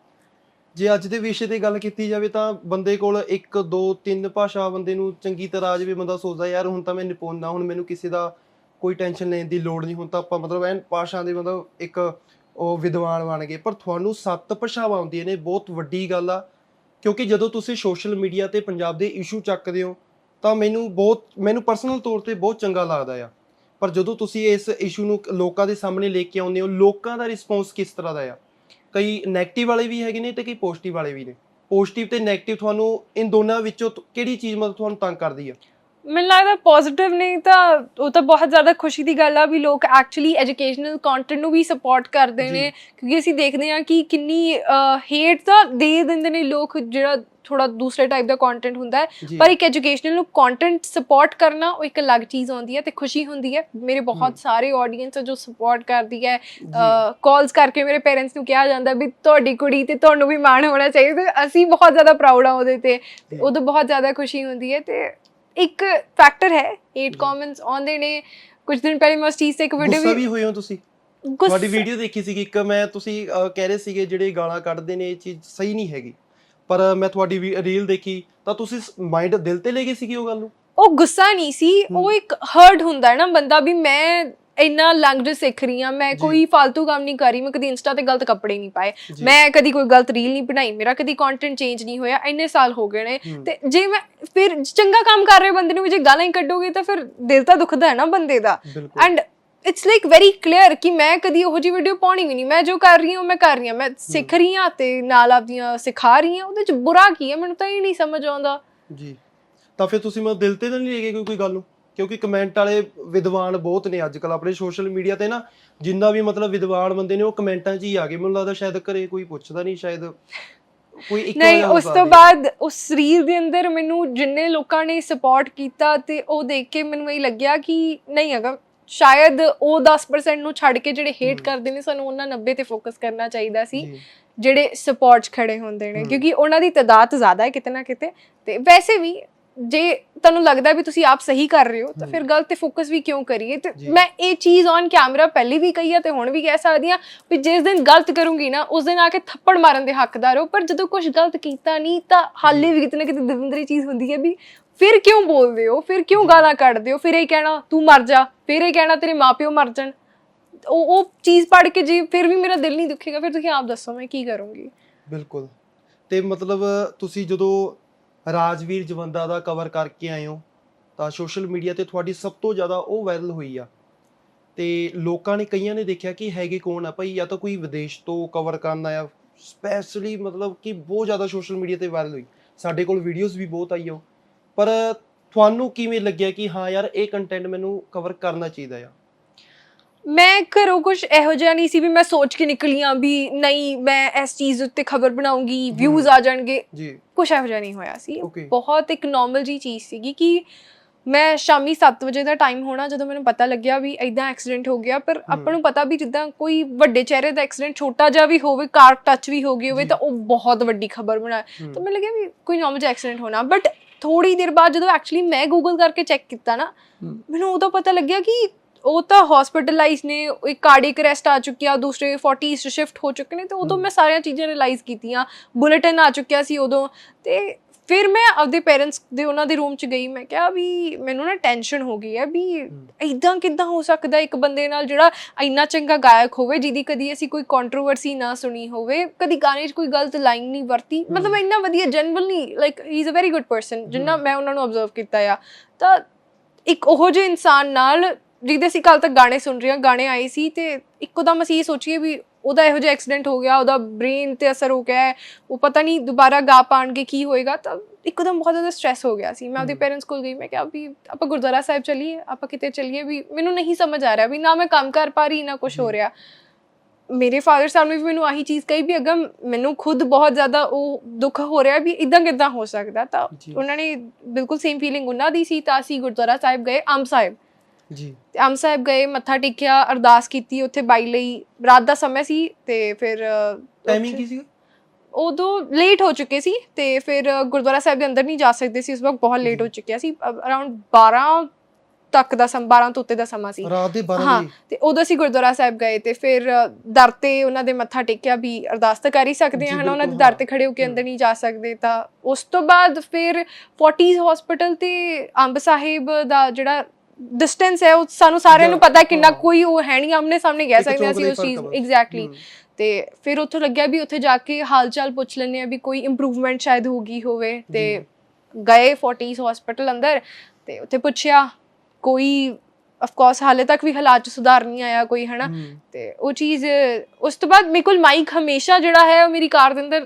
ਜੇ ਅੱਜ ਦੇ ਵਿਸ਼ੇ ਤੇ ਗੱਲ ਕੀਤੀ ਜਾਵੇ ਤਾਂ ਬੰਦੇ ਕੋਲ ਇੱਕ ਦੋ ਤਿੰਨ ਭਾਸ਼ਾ ਬੰਦੇ ਨੂੰ ਚੰਗੀ ਤਰ੍ਹਾਂ ਆ ਜਾਵੇ ਬੰਦਾ ਸੋਚਦਾ ਯਾਰ ਹੁਣ ਤਾਂ ਮੈਂ ਨਿਪੁੰਨ ਹੁਣ ਮੈਨੂੰ ਕਿਸੇ ਦਾ ਕੋਈ ਟੈਨਸ਼ਨ ਲੈਣ ਦੀ ਲੋੜ ਨਹੀਂ ਹੁਣ ਤਾਂ ਆਪਾਂ ਮਤਲਬ ਐਨ ਭਾਸ਼ਾ ਦੇ ਮਤਲਬ ਇੱਕ ਉਹ ਵਿਦਵਾਨ ਬਣ ਗਏ। ਪਰ ਤੁਹਾਨੂੰ ਸੱਤ ਭਾਸ਼ਾਵਾਂ ਆਉਂਦੀਆਂ ਨੇ, ਬਹੁਤ ਵੱਡੀ ਗੱਲ ਆ। ਕਿਉਂਕਿ ਜਦੋਂ ਤੁਸੀਂ ਸੋਸ਼ਲ ਮੀਡੀਆ ਤੇ ਪੰਜਾਬ ਦੇ ਇਸ਼ੂ ਚੱਕਦੇ ਹੋ, ਤਾਂ ਮੈਨੂੰ ਬਹੁਤ, ਮੈਨੂੰ ਪਰਸਨਲ ਤੌਰ ਤੇ ਬਹੁਤ ਚੰਗਾ ਲੱਗਦਾ ਆ। ਪਰ ਜਦੋਂ ਤੁਸੀਂ ਇਸ ਇਸ਼ੂ ਨੂੰ ਲੋਕਾਂ ਦੇ ਸਾਹਮਣੇ ਲੈ ਕੇ ਆਉਂਦੇ ਹੋ, ਲੋਕਾਂ ਦਾ ਰਿਸਪੌਂਸ ਕਿਸ ਤਰ੍ਹਾਂ ਦਾ ਆ? ਕਈ 네ਗੇਟਿਵ ਵਾਲੇ ਵੀ ਹੈਗੇ ਨੇ ਤੇ ਕਈ ਪੋਜ਼ਿਟਿਵ ਵਾਲੇ ਵੀ ਨੇ। ਪੋਜ਼ਿਟਿਵ ਤੇ 네ਗੇਟਿਵ ਤੁਹਾਨੂੰ, ਇਨ ਦੋਨਾਂ ਵਿੱਚੋਂ ਕਿਹੜੀ ਚੀਜ਼ ਮਤਲਬ ਤੁਹਾਨੂੰ ਤੰਗ ਕਰਦੀ ਆ? ਮੈਨੂੰ ਲੱਗਦਾ ਪੋਜ਼ਿਟਿਵ ਨਹੀਂ ਤਾਂ ਉਹ ਤਾਂ ਬਹੁਤ ਜ਼ਿਆਦਾ ਖੁਸ਼ੀ ਦੀ ਗੱਲ ਆ ਵੀ ਲੋਕ ਐਕਚੁਅਲੀ ਐਜੂਕੇਸ਼ਨਲ ਕੰਟੈਂਟ ਨੂੰ ਵੀ ਸਪੋਰਟ ਕਰਦੇ ਨੇ। ਕਿਉਂਕਿ ਅਸੀਂ ਦੇਖਦੇ ਹਾਂ ਕਿ ਕਿੰਨੀ ਹੇਟ ਤਾਂ ਦੇ ਦਿੰਦੇ ਨੇ ਲੋਕ ਜਿਹੜਾ ਥੋੜਾ ਦੂਸਰੇ ਟਾਈਪ ਦਾ ਕੰਟੈਂਟ ਹੁੰਦਾ ਹੈ। ਪਰ ਇੱਕ ਐਜੂਕੇਸ਼ਨਲ ਨੂੰ ਕੰਟੈਂਟ ਸਪੋਰਟ ਕਰਨਾ ਉਹ ਇੱਕ ਅਲੱਗ ਚੀਜ਼ ਹੁੰਦੀ ਹੈ ਤੇ ਖੁਸ਼ੀ ਹੁੰਦੀ ਹੈ। ਮੇਰੇ ਬਹੁਤ ਸਾਰੇ ਆਡੀਅנס ਜੋ ਸਪੋਰਟ ਕਰਦੀ ਹੈ। ਕਾਲਸ ਕਰਕੇ ਮੇਰੇ ਪੇਰੈਂਟਸ ਨੂੰ ਕਿਹਾ ਜਾਂਦਾ ਵੀ ਤੁਹਾਡੀ ਕੁੜੀ ਤੇ ਤੁਹਾਨੂੰ ਵੀ ਮਾਣ ਹੋਣਾ ਚਾਹੀਦਾ। ਅਸੀਂ ਬਹੁਤ ਜ਼ਿਆਦਾ ਪ੍ਰਾਊਡ ਆ ਉਹਦੇ ਤੇ। ਤੇ ਉਦੋਂ ਬਹੁਤ ਜ਼ਿਆਦਾ ਖੁਸ਼ੀ ਹੁੰਦੀ ਹੈ ਤੇ ਇੱਕ ਫੈਕਟਰ ਹੈ 8 ਕਮੈਂਟਸ ਆਉਂਦੇ ਨੇ। ਕੁਝ ਦਿਨ ਪਹਿਲੇ ਮੈਂ ਉਸ ਚੀਜ਼ ਤੇ ਇੱਕ ਗੁੱਸਾ ਵੀਡੀਓ ਵੀ ਹੋਏ ਹੋ ਤੁਸੀਂ? ਗੁੱਸਾ- ਤੁਹਾਡੀ ਵੀਡੀਓ ਦੇਖੀ ਸੀਗੀ ਇੱਕ ਮੈਂ ਤੁਸੀਂ ਅਹ, ਕਹਿ ਰਹੇ ਸੀਗੇ ਜਿਹੜੇ ਗਾਲਾਂ ਕੱਢਦੇ ਨੇ ਇਹ ਚੀਜ਼ ਸਹੀ ਨਹੀਂ ਹੈਗੀ। ਪਰ ਮੈਂ ਤੁਹਾਡੀ ਰੀਲ ਦੇਖੀ ਤਾਂ ਤੁਸੀਂ ਮਾਈਂਡ ਦਿਲ ਤੇ ਲੈ ਗਏ ਸੀਗੇ ਉਹ ਗੱਲ ਨੂੰ? ਉਹ ਗੁੱਸਾ ਨਹੀਂ ਸੀ ਉਹ ਇੱਕ ਹਰਟ ਹੁੰਦਾ ਹੈ ਨਾ ਬੰਦਾ ਵੀ ਮੈਂ ਇੰਨਾ ਲੈਂਗੁਏਜ ਸਿੱਖ ਰਹੀ ਹਾਂ ਮੈਂ ਜੀ। ਕੋਈ ਫालतू ਕੰਮ ਨਹੀਂ ਕਰ ਰਹੀ ਮੈਂ ਕਦੀ ਇੰਸਟਾ ਤੇ ਗਲਤ ਕੱਪੜੇ ਨਹੀਂ ਪਾਏ। ਜੀ। ਮੈਂ ਕਦੀ ਕੋਈ ਗਲਤ ਰੀਲ ਨਹੀਂ ਬਣਾਈ ਮੇਰਾ ਕਦੀ ਕੰਟੈਂਟ ਚੇਂਜ ਨਹੀਂ ਹੋਇਆ ਇੰਨੇ ਸਾਲ ਹੋ ਗਏ ਨੇ। ਤੇ ਜੇ ਮੈਂ ਫਿਰ ਚੰਗਾ ਕੰਮ ਕਰ ਰਹੇ ਬੰਦੇ ਨੂੰ ਜੇ ਗਾਲਾਂ ਹੀ ਕੱਢੋਗੇ ਤਾਂ ਫਿਰ ਦਿਲ ਤਾਂ ਦੁਖਦਾ ਹੈ ਨਾ ਬੰਦੇ ਦਾ। And it's like very clear ਕਿ ਮੈਂ ਕਦੀ ਉਹੋ ਜਿਹੀ ਵੀਡੀਓ ਪਾਉਣੀ ਵੀ ਨਹੀਂ। ਮੈਂ ਜੋ ਕਰ ਰਹੀ ਹਾਂ ਮੈਂ ਕਰ ਰਹੀ ਹਾਂ। ਮੈਂ ਸਿੱਖ ਰਹੀ ਹਾਂ ਤੇ ਨਾਲ ਆਪਦੀਆਂ ਸਿਖਾ ਰਹੀ ਹਾਂ ਉਹਦੇ ਚ ਬੁਰਾ ਕੀ ਹੈ? ਮੈਨੂੰ ਤਾਂ ਇਹ ਨਹੀਂ ਸਮਝ ਆਉਂਦਾ। ਜੀ। ਤਾਂ ਫਿਰ ਤੁਸੀਂ ਮਤਲਬ ਦਿਲ ਤੇ ਤਾਂ ਨਹੀਂ ਲੈ ਗਏ ਕੋਈ ਕੋਈ ਗੱਲ ਨੂੰ? ਕਿਉਂਕਿ ਕਮੈਂਟ ਵਾਲੇ ਵਿਦਵਾਨ ਬਹੁਤ ਨੇ ਅੱਜ ਕੱਲ ਆਪਣੇ ਸੋਸ਼ਲ ਮੀਡੀਆ ਤੇ ਨਾ ਜਿੰਨਾ ਵੀ ਮਤਲਬ ਵਿਦਵਾਨ ਬੰਦੇ ਨੇ ਉਹ ਕਮੈਂਟਾਂ 'ਚ ਹੀ ਆ ਗਏ ਮੈਨੂੰ ਲੱਗਦਾ ਸ਼ਾਇਦ ਘਰੇ ਕੋਈ ਪੁੱਛਦਾ ਨਹੀਂ ਸ਼ਾਇਦ ਕੋਈ ਇੱਕ ਨਹੀਂ ਉਸ ਤੋਂ। ਬਾਅਦ ਉਸ ਰੀਲ ਦੇ ਅੰਦਰ ਮੈਨੂੰ ਜਿੰਨੇ ਲੋਕਾਂ ਨੇ ਸਪੋਰਟ ਕੀਤਾ ਤੇ ਉਹ ਦੇਖ ਕੇ ਮੈਨੂੰ ਇਹ ਲੱਗਿਆ ਕਿ ਨਹੀਂ ਹੈਗਾ ਸ਼ਾਇਦ ਉਹ 10% ਨੂੰ ਛੱਡ ਕੇ ਜਿਹੜੇ ਹੇਟ। ਕਰਦੇ ਨੇ ਸਾਨੂੰ ਉਹਨਾਂ 90 ਤੇ ਫੋਕਸ ਕਰਨਾ ਚਾਹੀਦਾ ਸੀ ਜਿਹੜੇ ਸਪੋਰਟ 'ਚ ਖੜੇ ਹੁੰਦੇ ਨੇ। ਕਿਉਂਕਿ ਉਹਨਾਂ ਦੀ ਤਾਦਾਦ ਜ਼ਿਆਦਾ ਹੈ ਕਿਤੇ ਨਾ ਕਿਤੇ ਤੇ ਵੈਸੇ ਵੀ ਜੇ ਤੁਹਾਨੂੰ ਲੱਗਦਾ ਵੀ ਤੁਸੀਂ ਆਪ ਸਹੀ ਕਰ ਰਹੇ ਹੋ ਤਾਂ। ਫਿਰ ਗਲਤ ਤੇ ਫੋਕਸ ਵੀ ਕਿਉਂ ਕਰੀਏ? ਤੇ। ਮੈਂ ਇਹ ਚੀਜ਼ ਔਨ ਕੈਮਰਾ ਪਹਿਲੇ ਵੀ ਕਹੀ ਆ ਤੇ ਹੁਣ ਵੀ ਕਹਿ ਸਕਦੀ ਆ ਵੀ ਜਿਸ ਦਿਨ ਗਲਤ ਕਰੂੰਗੀ ਨਾ ਉਸ ਦਿਨ ਆ ਕੇ ਥੱਪੜ ਮਾਰਨ ਦੇ ਹੱਕਦਾਰ ਹੋ। ਪਰ ਜਦੋਂ ਕੁਝ ਗਲਤ ਕੀਤਾ ਨਹੀਂ ਤਾਂ ਹਾਲੇ ਵੀ ਕਿਤੇ ਨਾ ਕਿਤੇ ਇਹ ਚੀਜ਼ ਹੁੰਦੀ ਹੈ ਵੀ ਫਿਰ ਕਿਉਂ ਬੋਲਦੇ ਹੋ? ਫਿਰ ਕਿਉਂ ਗਾਲਾਂ ਕੱਢਦੇ ਹੋ? ਫਿਰ ਇਹ ਕਹਿਣਾ ਤੂੰ ਮਰ ਜਾ। ਫਿਰ ਇਹ ਕਹਿਣਾ ਤੇਰੇ ਮਾਪਿਓ ਮਰ ਜਾਣ। ਉਹ ਉਹ ਚੀਜ਼ ਪੜ੍ਹ ਕੇ ਜੇ ਫਿਰ ਵੀ ਮੇਰਾ ਦਿਲ ਨਹੀਂ ਦੁਖੇਗਾ ਫਿਰ ਤੁਸੀਂ ਆਪ ਦੱਸੋ ਮੈਂ ਕੀ ਕਰੂੰਗੀ? ਬਿਲਕੁਲ। ਤੇ ਮਤਲਬ ਤੁਸੀਂ ਜਦੋਂ ਰਾਜਵੀਰ ਜਵੰਦਾ ਦਾ ਕਵਰ ਕਰਕੇ ਆਏ ਹੋ, ਤਾਂ ਸੋਸ਼ਲ ਮੀਡੀਆ ਤੇ ਤੁਹਾਡੀ ਸਭ ਤੋਂ ਜ਼ਿਆਦਾ ਉਹ ਵਾਇਰਲ ਹੋਈ ਆ। ਤੇ ਲੋਕਾਂ ਨੇ ਕਈਆਂ ਨੇ ਦੇਖਿਆ ਕਿ ਹੈਗੇ ਕੌਣ ਆ ਭਾਈ, ਜਾਂ ਤਾਂ ਕੋਈ ਵਿਦੇਸ਼ ਤੋਂ ਕਵਰ ਕਰਨ ਆਇਆ ਸਪੈਸ਼ਲੀ ਮਤਲਬ ਕਿ ਬਹੁਤ ਜ਼ਿਆਦਾ ਸੋਸ਼ਲ ਮੀਡੀਆ ਤੇ ਵਾਇਰਲ ਹੋਈ। ਸਾਡੇ ਕੋਲ ਵੀਡੀਓਜ਼ ਵੀ ਬਹੁਤ ਆਈਆਂ। ਪਰ ਤੁਹਾਨੂੰ ਕਿਵੇਂ ਲੱਗਿਆ ਕਿ ਹਾਂ ਯਾਰ, ਇਹ ਕੰਟੈਂਟ ਮੈਨੂੰ ਕਵਰ ਕਰਨਾ ਚਾਹੀਦਾ ਆ? ਮੈਂ ਘਰੋਂ ਕੁਝ ਇਹੋ ਜਿਹਾ ਨਹੀਂ ਸੀ ਵੀ ਮੈਂ ਸੋਚ ਕੇ ਨਿਕਲੀ ਆਂ ਵੀ ਨਹੀਂ ਮੈਂ ਇਸ ਚੀਜ਼ ਉੱਤੇ ਖਬਰ ਬਣਾਉਂਗੀ ਵਿਊਜ਼ ਆ ਜਾਣਗੇ ਜੀ ਕੁਝ ਇਹੋ ਜਿਹਾ ਨਹੀਂ ਹੋਇਆ ਸੀ Okay. ਬਹੁਤ ਇੱਕ ਨਾਰਮਲ ਜੀ ਚੀਜ਼ ਸੀਗੀ ਕਿ ਮੈਂ ਸ਼ਾਮੀ 7 ਵਜੇ ਦਾ ਟਾਈਮ ਹੋਣਾ ਜਦੋਂ ਮੈਨੂੰ ਪਤਾ ਲੱਗਿਆ ਵੀ ਐਦਾਂ ਐਕਸੀਡੈਂਟ ਹੋ ਗਿਆ ਪਰ ਆਪਾਂ ਨੂੰ ਪਤਾ ਵੀ ਜਿੱਦਾਂ ਕੋਈ ਵੱਡੇ ਚਿਹਰੇ ਦਾ ਐਕਸੀਡੈਂਟ ਛੋਟਾ ਜਿਹਾ ਵੀ ਹੋਵੇ ਕਾਰ ਟੱਚ ਵੀ ਹੋ ਗਈ ਹੋਵੇ। ਤਾਂ ਉਹ ਬਹੁਤ ਵੱਡੀ ਖਬਰ ਬਣਾ। ਤਾਂ ਮੈਨੂੰ ਲੱਗਿਆ ਵੀ ਕੋਈ ਨਾਰਮਲ ਜਿਹਾ ਐਕਸੀਡੈਂਟ ਹੋਣਾ ਬਟ ਥੋੜੀ ਦੇਰ ਬਾਅਦ ਜਦੋਂ ਐਕਚੁਅਲੀ ਮੈਂ ਗੂਗਲ ਕਰਕੇ ਚੈੱਕ ਕੀਤਾ ਨਾ। ਮੈਨੂੰ ਉਦੋਂ ਪਤਾ ਲੱਗਿਆ ਕਿ ਉਹ ਤਾਂ ਹਸਪੀਟਲਾਈਜ਼ ਨੇ ਇੱਕ ਕਾਰਡਿਕ ਅਰੈਸਟ ਆ ਚੁੱਕਿਆ ਦੂਸਰੇ 40 ਚ ਸ਼ਿਫਟ ਹੋ ਚੁੱਕੇ ਨੇ ਤੇ ਉਦੋਂ ਮੈਂ ਸਾਰੀਆਂ ਚੀਜ਼ਾਂ ਰਿਅਲਾਈਜ਼ ਕੀਤੀਆਂ। ਬੁਲੇਟਿਨ ਆ ਚੁੱਕਿਆ ਸੀ ਉਦੋਂ। ਤੇ ਫਿਰ ਮੈਂ ਆਪਦੇ ਪੇਰੈਂਟਸ ਦੇ ਉਹਨਾਂ ਦੇ ਰੂਮ ਚ ਗਈ ਮੈਂ ਕਿਹਾ ਵੀ ਮੈਨੂੰ ਨਾ ਟੈਨਸ਼ਨ ਹੋ ਗਈ ਹੈ ਵੀ ਇਦਾਂ ਕਿਦਾਂ ਹੋ ਸਕਦਾ ਇੱਕ ਬੰਦੇ ਨਾਲ ਜਿਹੜਾ ਇੰਨਾ ਚੰਗਾ ਗਾਇਕ ਹੋਵੇ ਜਿਹਦੀ ਕਦੀ ਅਸੀਂ ਕੋਈ ਕੰਟਰੋਵਰਸੀ ਨਾ ਸੁਣੀ ਹੋਵੇ ਕਦੀ ਗਾਣੇ 'ਚ ਕੋਈ ਗਲਤ ਲਾਈਨ ਨਹੀਂ ਵਰਤੀ। ਮਤਲਬ ਇੰਨਾ ਵਧੀਆ generally like he is a very good person ਜਿੰਨਾ ਮੈਂ ਉਹਨਾਂ ਨੂੰ ਆਬਜ਼ਰਵ ਕੀਤਾ ਆ। ਤਾਂ ਇੱਕ ਉਹੋ ਜਿਹੇ ਇਨਸਾਨ ਨਾਲ ਜਿਹਦੇ ਅਸੀਂ ਕੱਲ ਤੱਕ ਗਾਣੇ ਸੁਣ ਰਹੇ ਹਾਂ ਗਾਣੇ ਆਏ ਸੀ ਤੇ ਇੱਕੋਦਮ ਅਸੀਂ ਇਹ ਸੋਚੀਏ ਵੀ ਉਹਦਾ ਇਹੋ ਜਿਹਾ ਐਕਸੀਡੈਂਟ ਹੋ ਗਿਆ ਉਹਦਾ ਬ੍ਰੇਨ ਤੇ ਅਸਰ ਹੋ ਗਿਆ ਉਹ ਪਤਾ ਨਹੀਂ ਦੁਬਾਰਾ ਗਾ ਪਾਣਗੇ ਕੀ ਹੋਏਗਾ ਤਾਂ ਇੱਕੋਦਮ ਬਹੁਤ ਜ਼ਿਆਦਾ ਸਟ੍ਰੈਸ ਹੋ ਗਿਆ ਸੀ ਮੈਂ ਆਪਦੇ। ਪੇਰੈਂਟਸ ਕੋਲ ਗਈ ਮੈਂ ਕਿਹਾ ਵੀ ਆਪਾਂ ਗੁਰਦੁਆਰਾ ਸਾਹਿਬ ਚੱਲੀਏ ਆਪਾਂ ਕਿਤੇ ਚੱਲੀਏ ਵੀ ਮੈਨੂੰ ਨਹੀਂ ਸਮਝ ਆ ਰਿਹਾ ਵੀ ਨਾ ਮੈਂ ਕੰਮ ਕਰ ਪਾ ਰਹੀ ਨਾ ਕੁਝ ਹੋ। ਰਿਹਾ ਮੇਰੇ ਫਾਦਰ ਸਾਹਿਬ ਨੇ ਵੀ ਮੈਨੂੰ ਆਹੀ ਚੀਜ਼ ਕਹੀ ਵੀ ਅਗਮ ਮੈਨੂੰ ਖੁਦ ਬਹੁਤ ਜ਼ਿਆਦਾ ਉਹ ਦੁੱਖ ਹੋ ਰਿਹਾ ਵੀ ਇਦਾਂ ਕਿਦਾਂ ਹੋ ਸਕਦਾ ਤਾਂ। ਉਹਨਾਂ ਨੇ ਬਿਲਕੁਲ ਸੇਮ ਫੀਲਿੰਗ ਉਹਨਾਂ ਦੀ ਸੀ ਤਾਂ ਅਸੀਂ ਗੁਰਦੁਆਰਾ ਸਾਹਿਬ ਗਏ ਅੰਬ ਸਾਹਿਬ ਜੀ। ਤੇ ਸਾਹਿਬ ਗਏ ਮੱਥਾ ਟੇਕਿਆ ਅਰਦਾਸ ਕੀਤੀ ਉੱਥੇ ਬਾਈ ਲਈ। ਰਾਤ ਦਾ ਸਮਾਂ ਸੀ ਤੇ ਫਿਰ ਟਾਈਮਿੰਗ ਕੀ ਸੀਗਾ? ਉਦੋਂ ਲੇਟ ਹੋ ਚੁੱਕੇ ਸੀ ਤੇ ਫਿਰ ਗੁਰਦੁਆਰਾ ਸਾਹਿਬ ਦੇ ਅੰਦਰ ਨਹੀਂ ਜਾ ਸਕਦੇ ਸੀ। ਉਸ ਵਕਤ ਬਹੁਤ ਲੇਟ ਹੋ ਚੁੱਕਿਆ ਸੀ। ਅਰਾਊਂਡ 12 ਤੱਕ ਦਾ ਸਮ 12 ਤੋਂ ਉੱਤੇ ਦਾ ਸਮਾਂ ਸੀ। ਰਾਤ ਦੇ 12 ਹਾਂ ਤੇ ਉਦੋਂ ਅਸੀਂ ਗੁਰਦੁਆਰਾ ਸਾਹਿਬ ਗਏ ਤੇ ਫਿਰ ਦਰ ਤੇ ਉਹਨਾਂ ਦੇ ਮੱਥਾ ਟੇਕਿਆ ਵੀ ਅਰਦਾਸ ਤਾਂ ਕਰ ਹੀ ਸਕਦੇ ਹਾਂ ਹਨਾ? ਉਹਨਾਂ ਦੇ ਦਰ ਤੇ ਖੜੇ ਹੋ ਕੇ ਅੰਦਰ ਨਹੀਂ ਜਾ ਸਕਦੇ ਤਾਂ ਉਸ ਤੋਂ ਬਾਅਦ ਫਿਰ 40s ਹਸਪੀਟਲ ਤੇ ਅੰਬ ਸਾਹਿਬ ਦਾ ਜਿਹੜਾ ਡਿਸਟੈਂਸ ਹੈ ਉਹ ਸਾਨੂੰ ਸਾਰਿਆਂ ਨੂੰ ਪਤਾ ਕਿੰਨਾ। ਕੋਈ ਉਹ ਹੈ ਨਹੀਂ ਆਮਨੇ ਸਾਹਮਣੇ ਕਹਿ ਸਕਦੇ ਅਸੀਂ ਉਸ ਚੀਜ਼। ਐਗਜ਼ੈਕਟਲੀ ਤੇ ਫਿਰ ਉੱਥੋਂ ਲੱਗਿਆ ਵੀ ਉੱਥੇ ਜਾ ਕੇ ਹਾਲ ਚਾਲ ਪੁੱਛ ਲੈਂਦੇ ਆ ਵੀ ਕੋਈ ਇੰਪਰੂਵਮੈਂਟ ਸ਼ਾਇਦ ਹੋ ਗਈ ਹੋਵੇ। ਤੇ ਗਏ 40s ਹਸਪੀਟਲ ਅੰਦਰ ਤੇ ਉੱਥੇ ਪੁੱਛਿਆ ਕੋਈ ਆਫ ਕੋਰਸ ਹਾਲੇ ਤੱਕ ਵੀ ਹਾਲਾਤ ਚ ਸੁਧਾਰ ਨਹੀਂ ਆਇਆ ਕੋਈ ਹਨਾ? ਤੇ ਉਹ ਚੀਜ਼ ਉਸ ਤੋਂ ਬਾਅਦ ਮੇਰੇ ਕੋਲ ਮਾਈਕ ਹਮੇਸ਼ਾ ਜਿਹੜਾ ਹੈ ਉਹ ਮੇਰੀ ਕਾਰ ਦੇ ਅੰਦਰ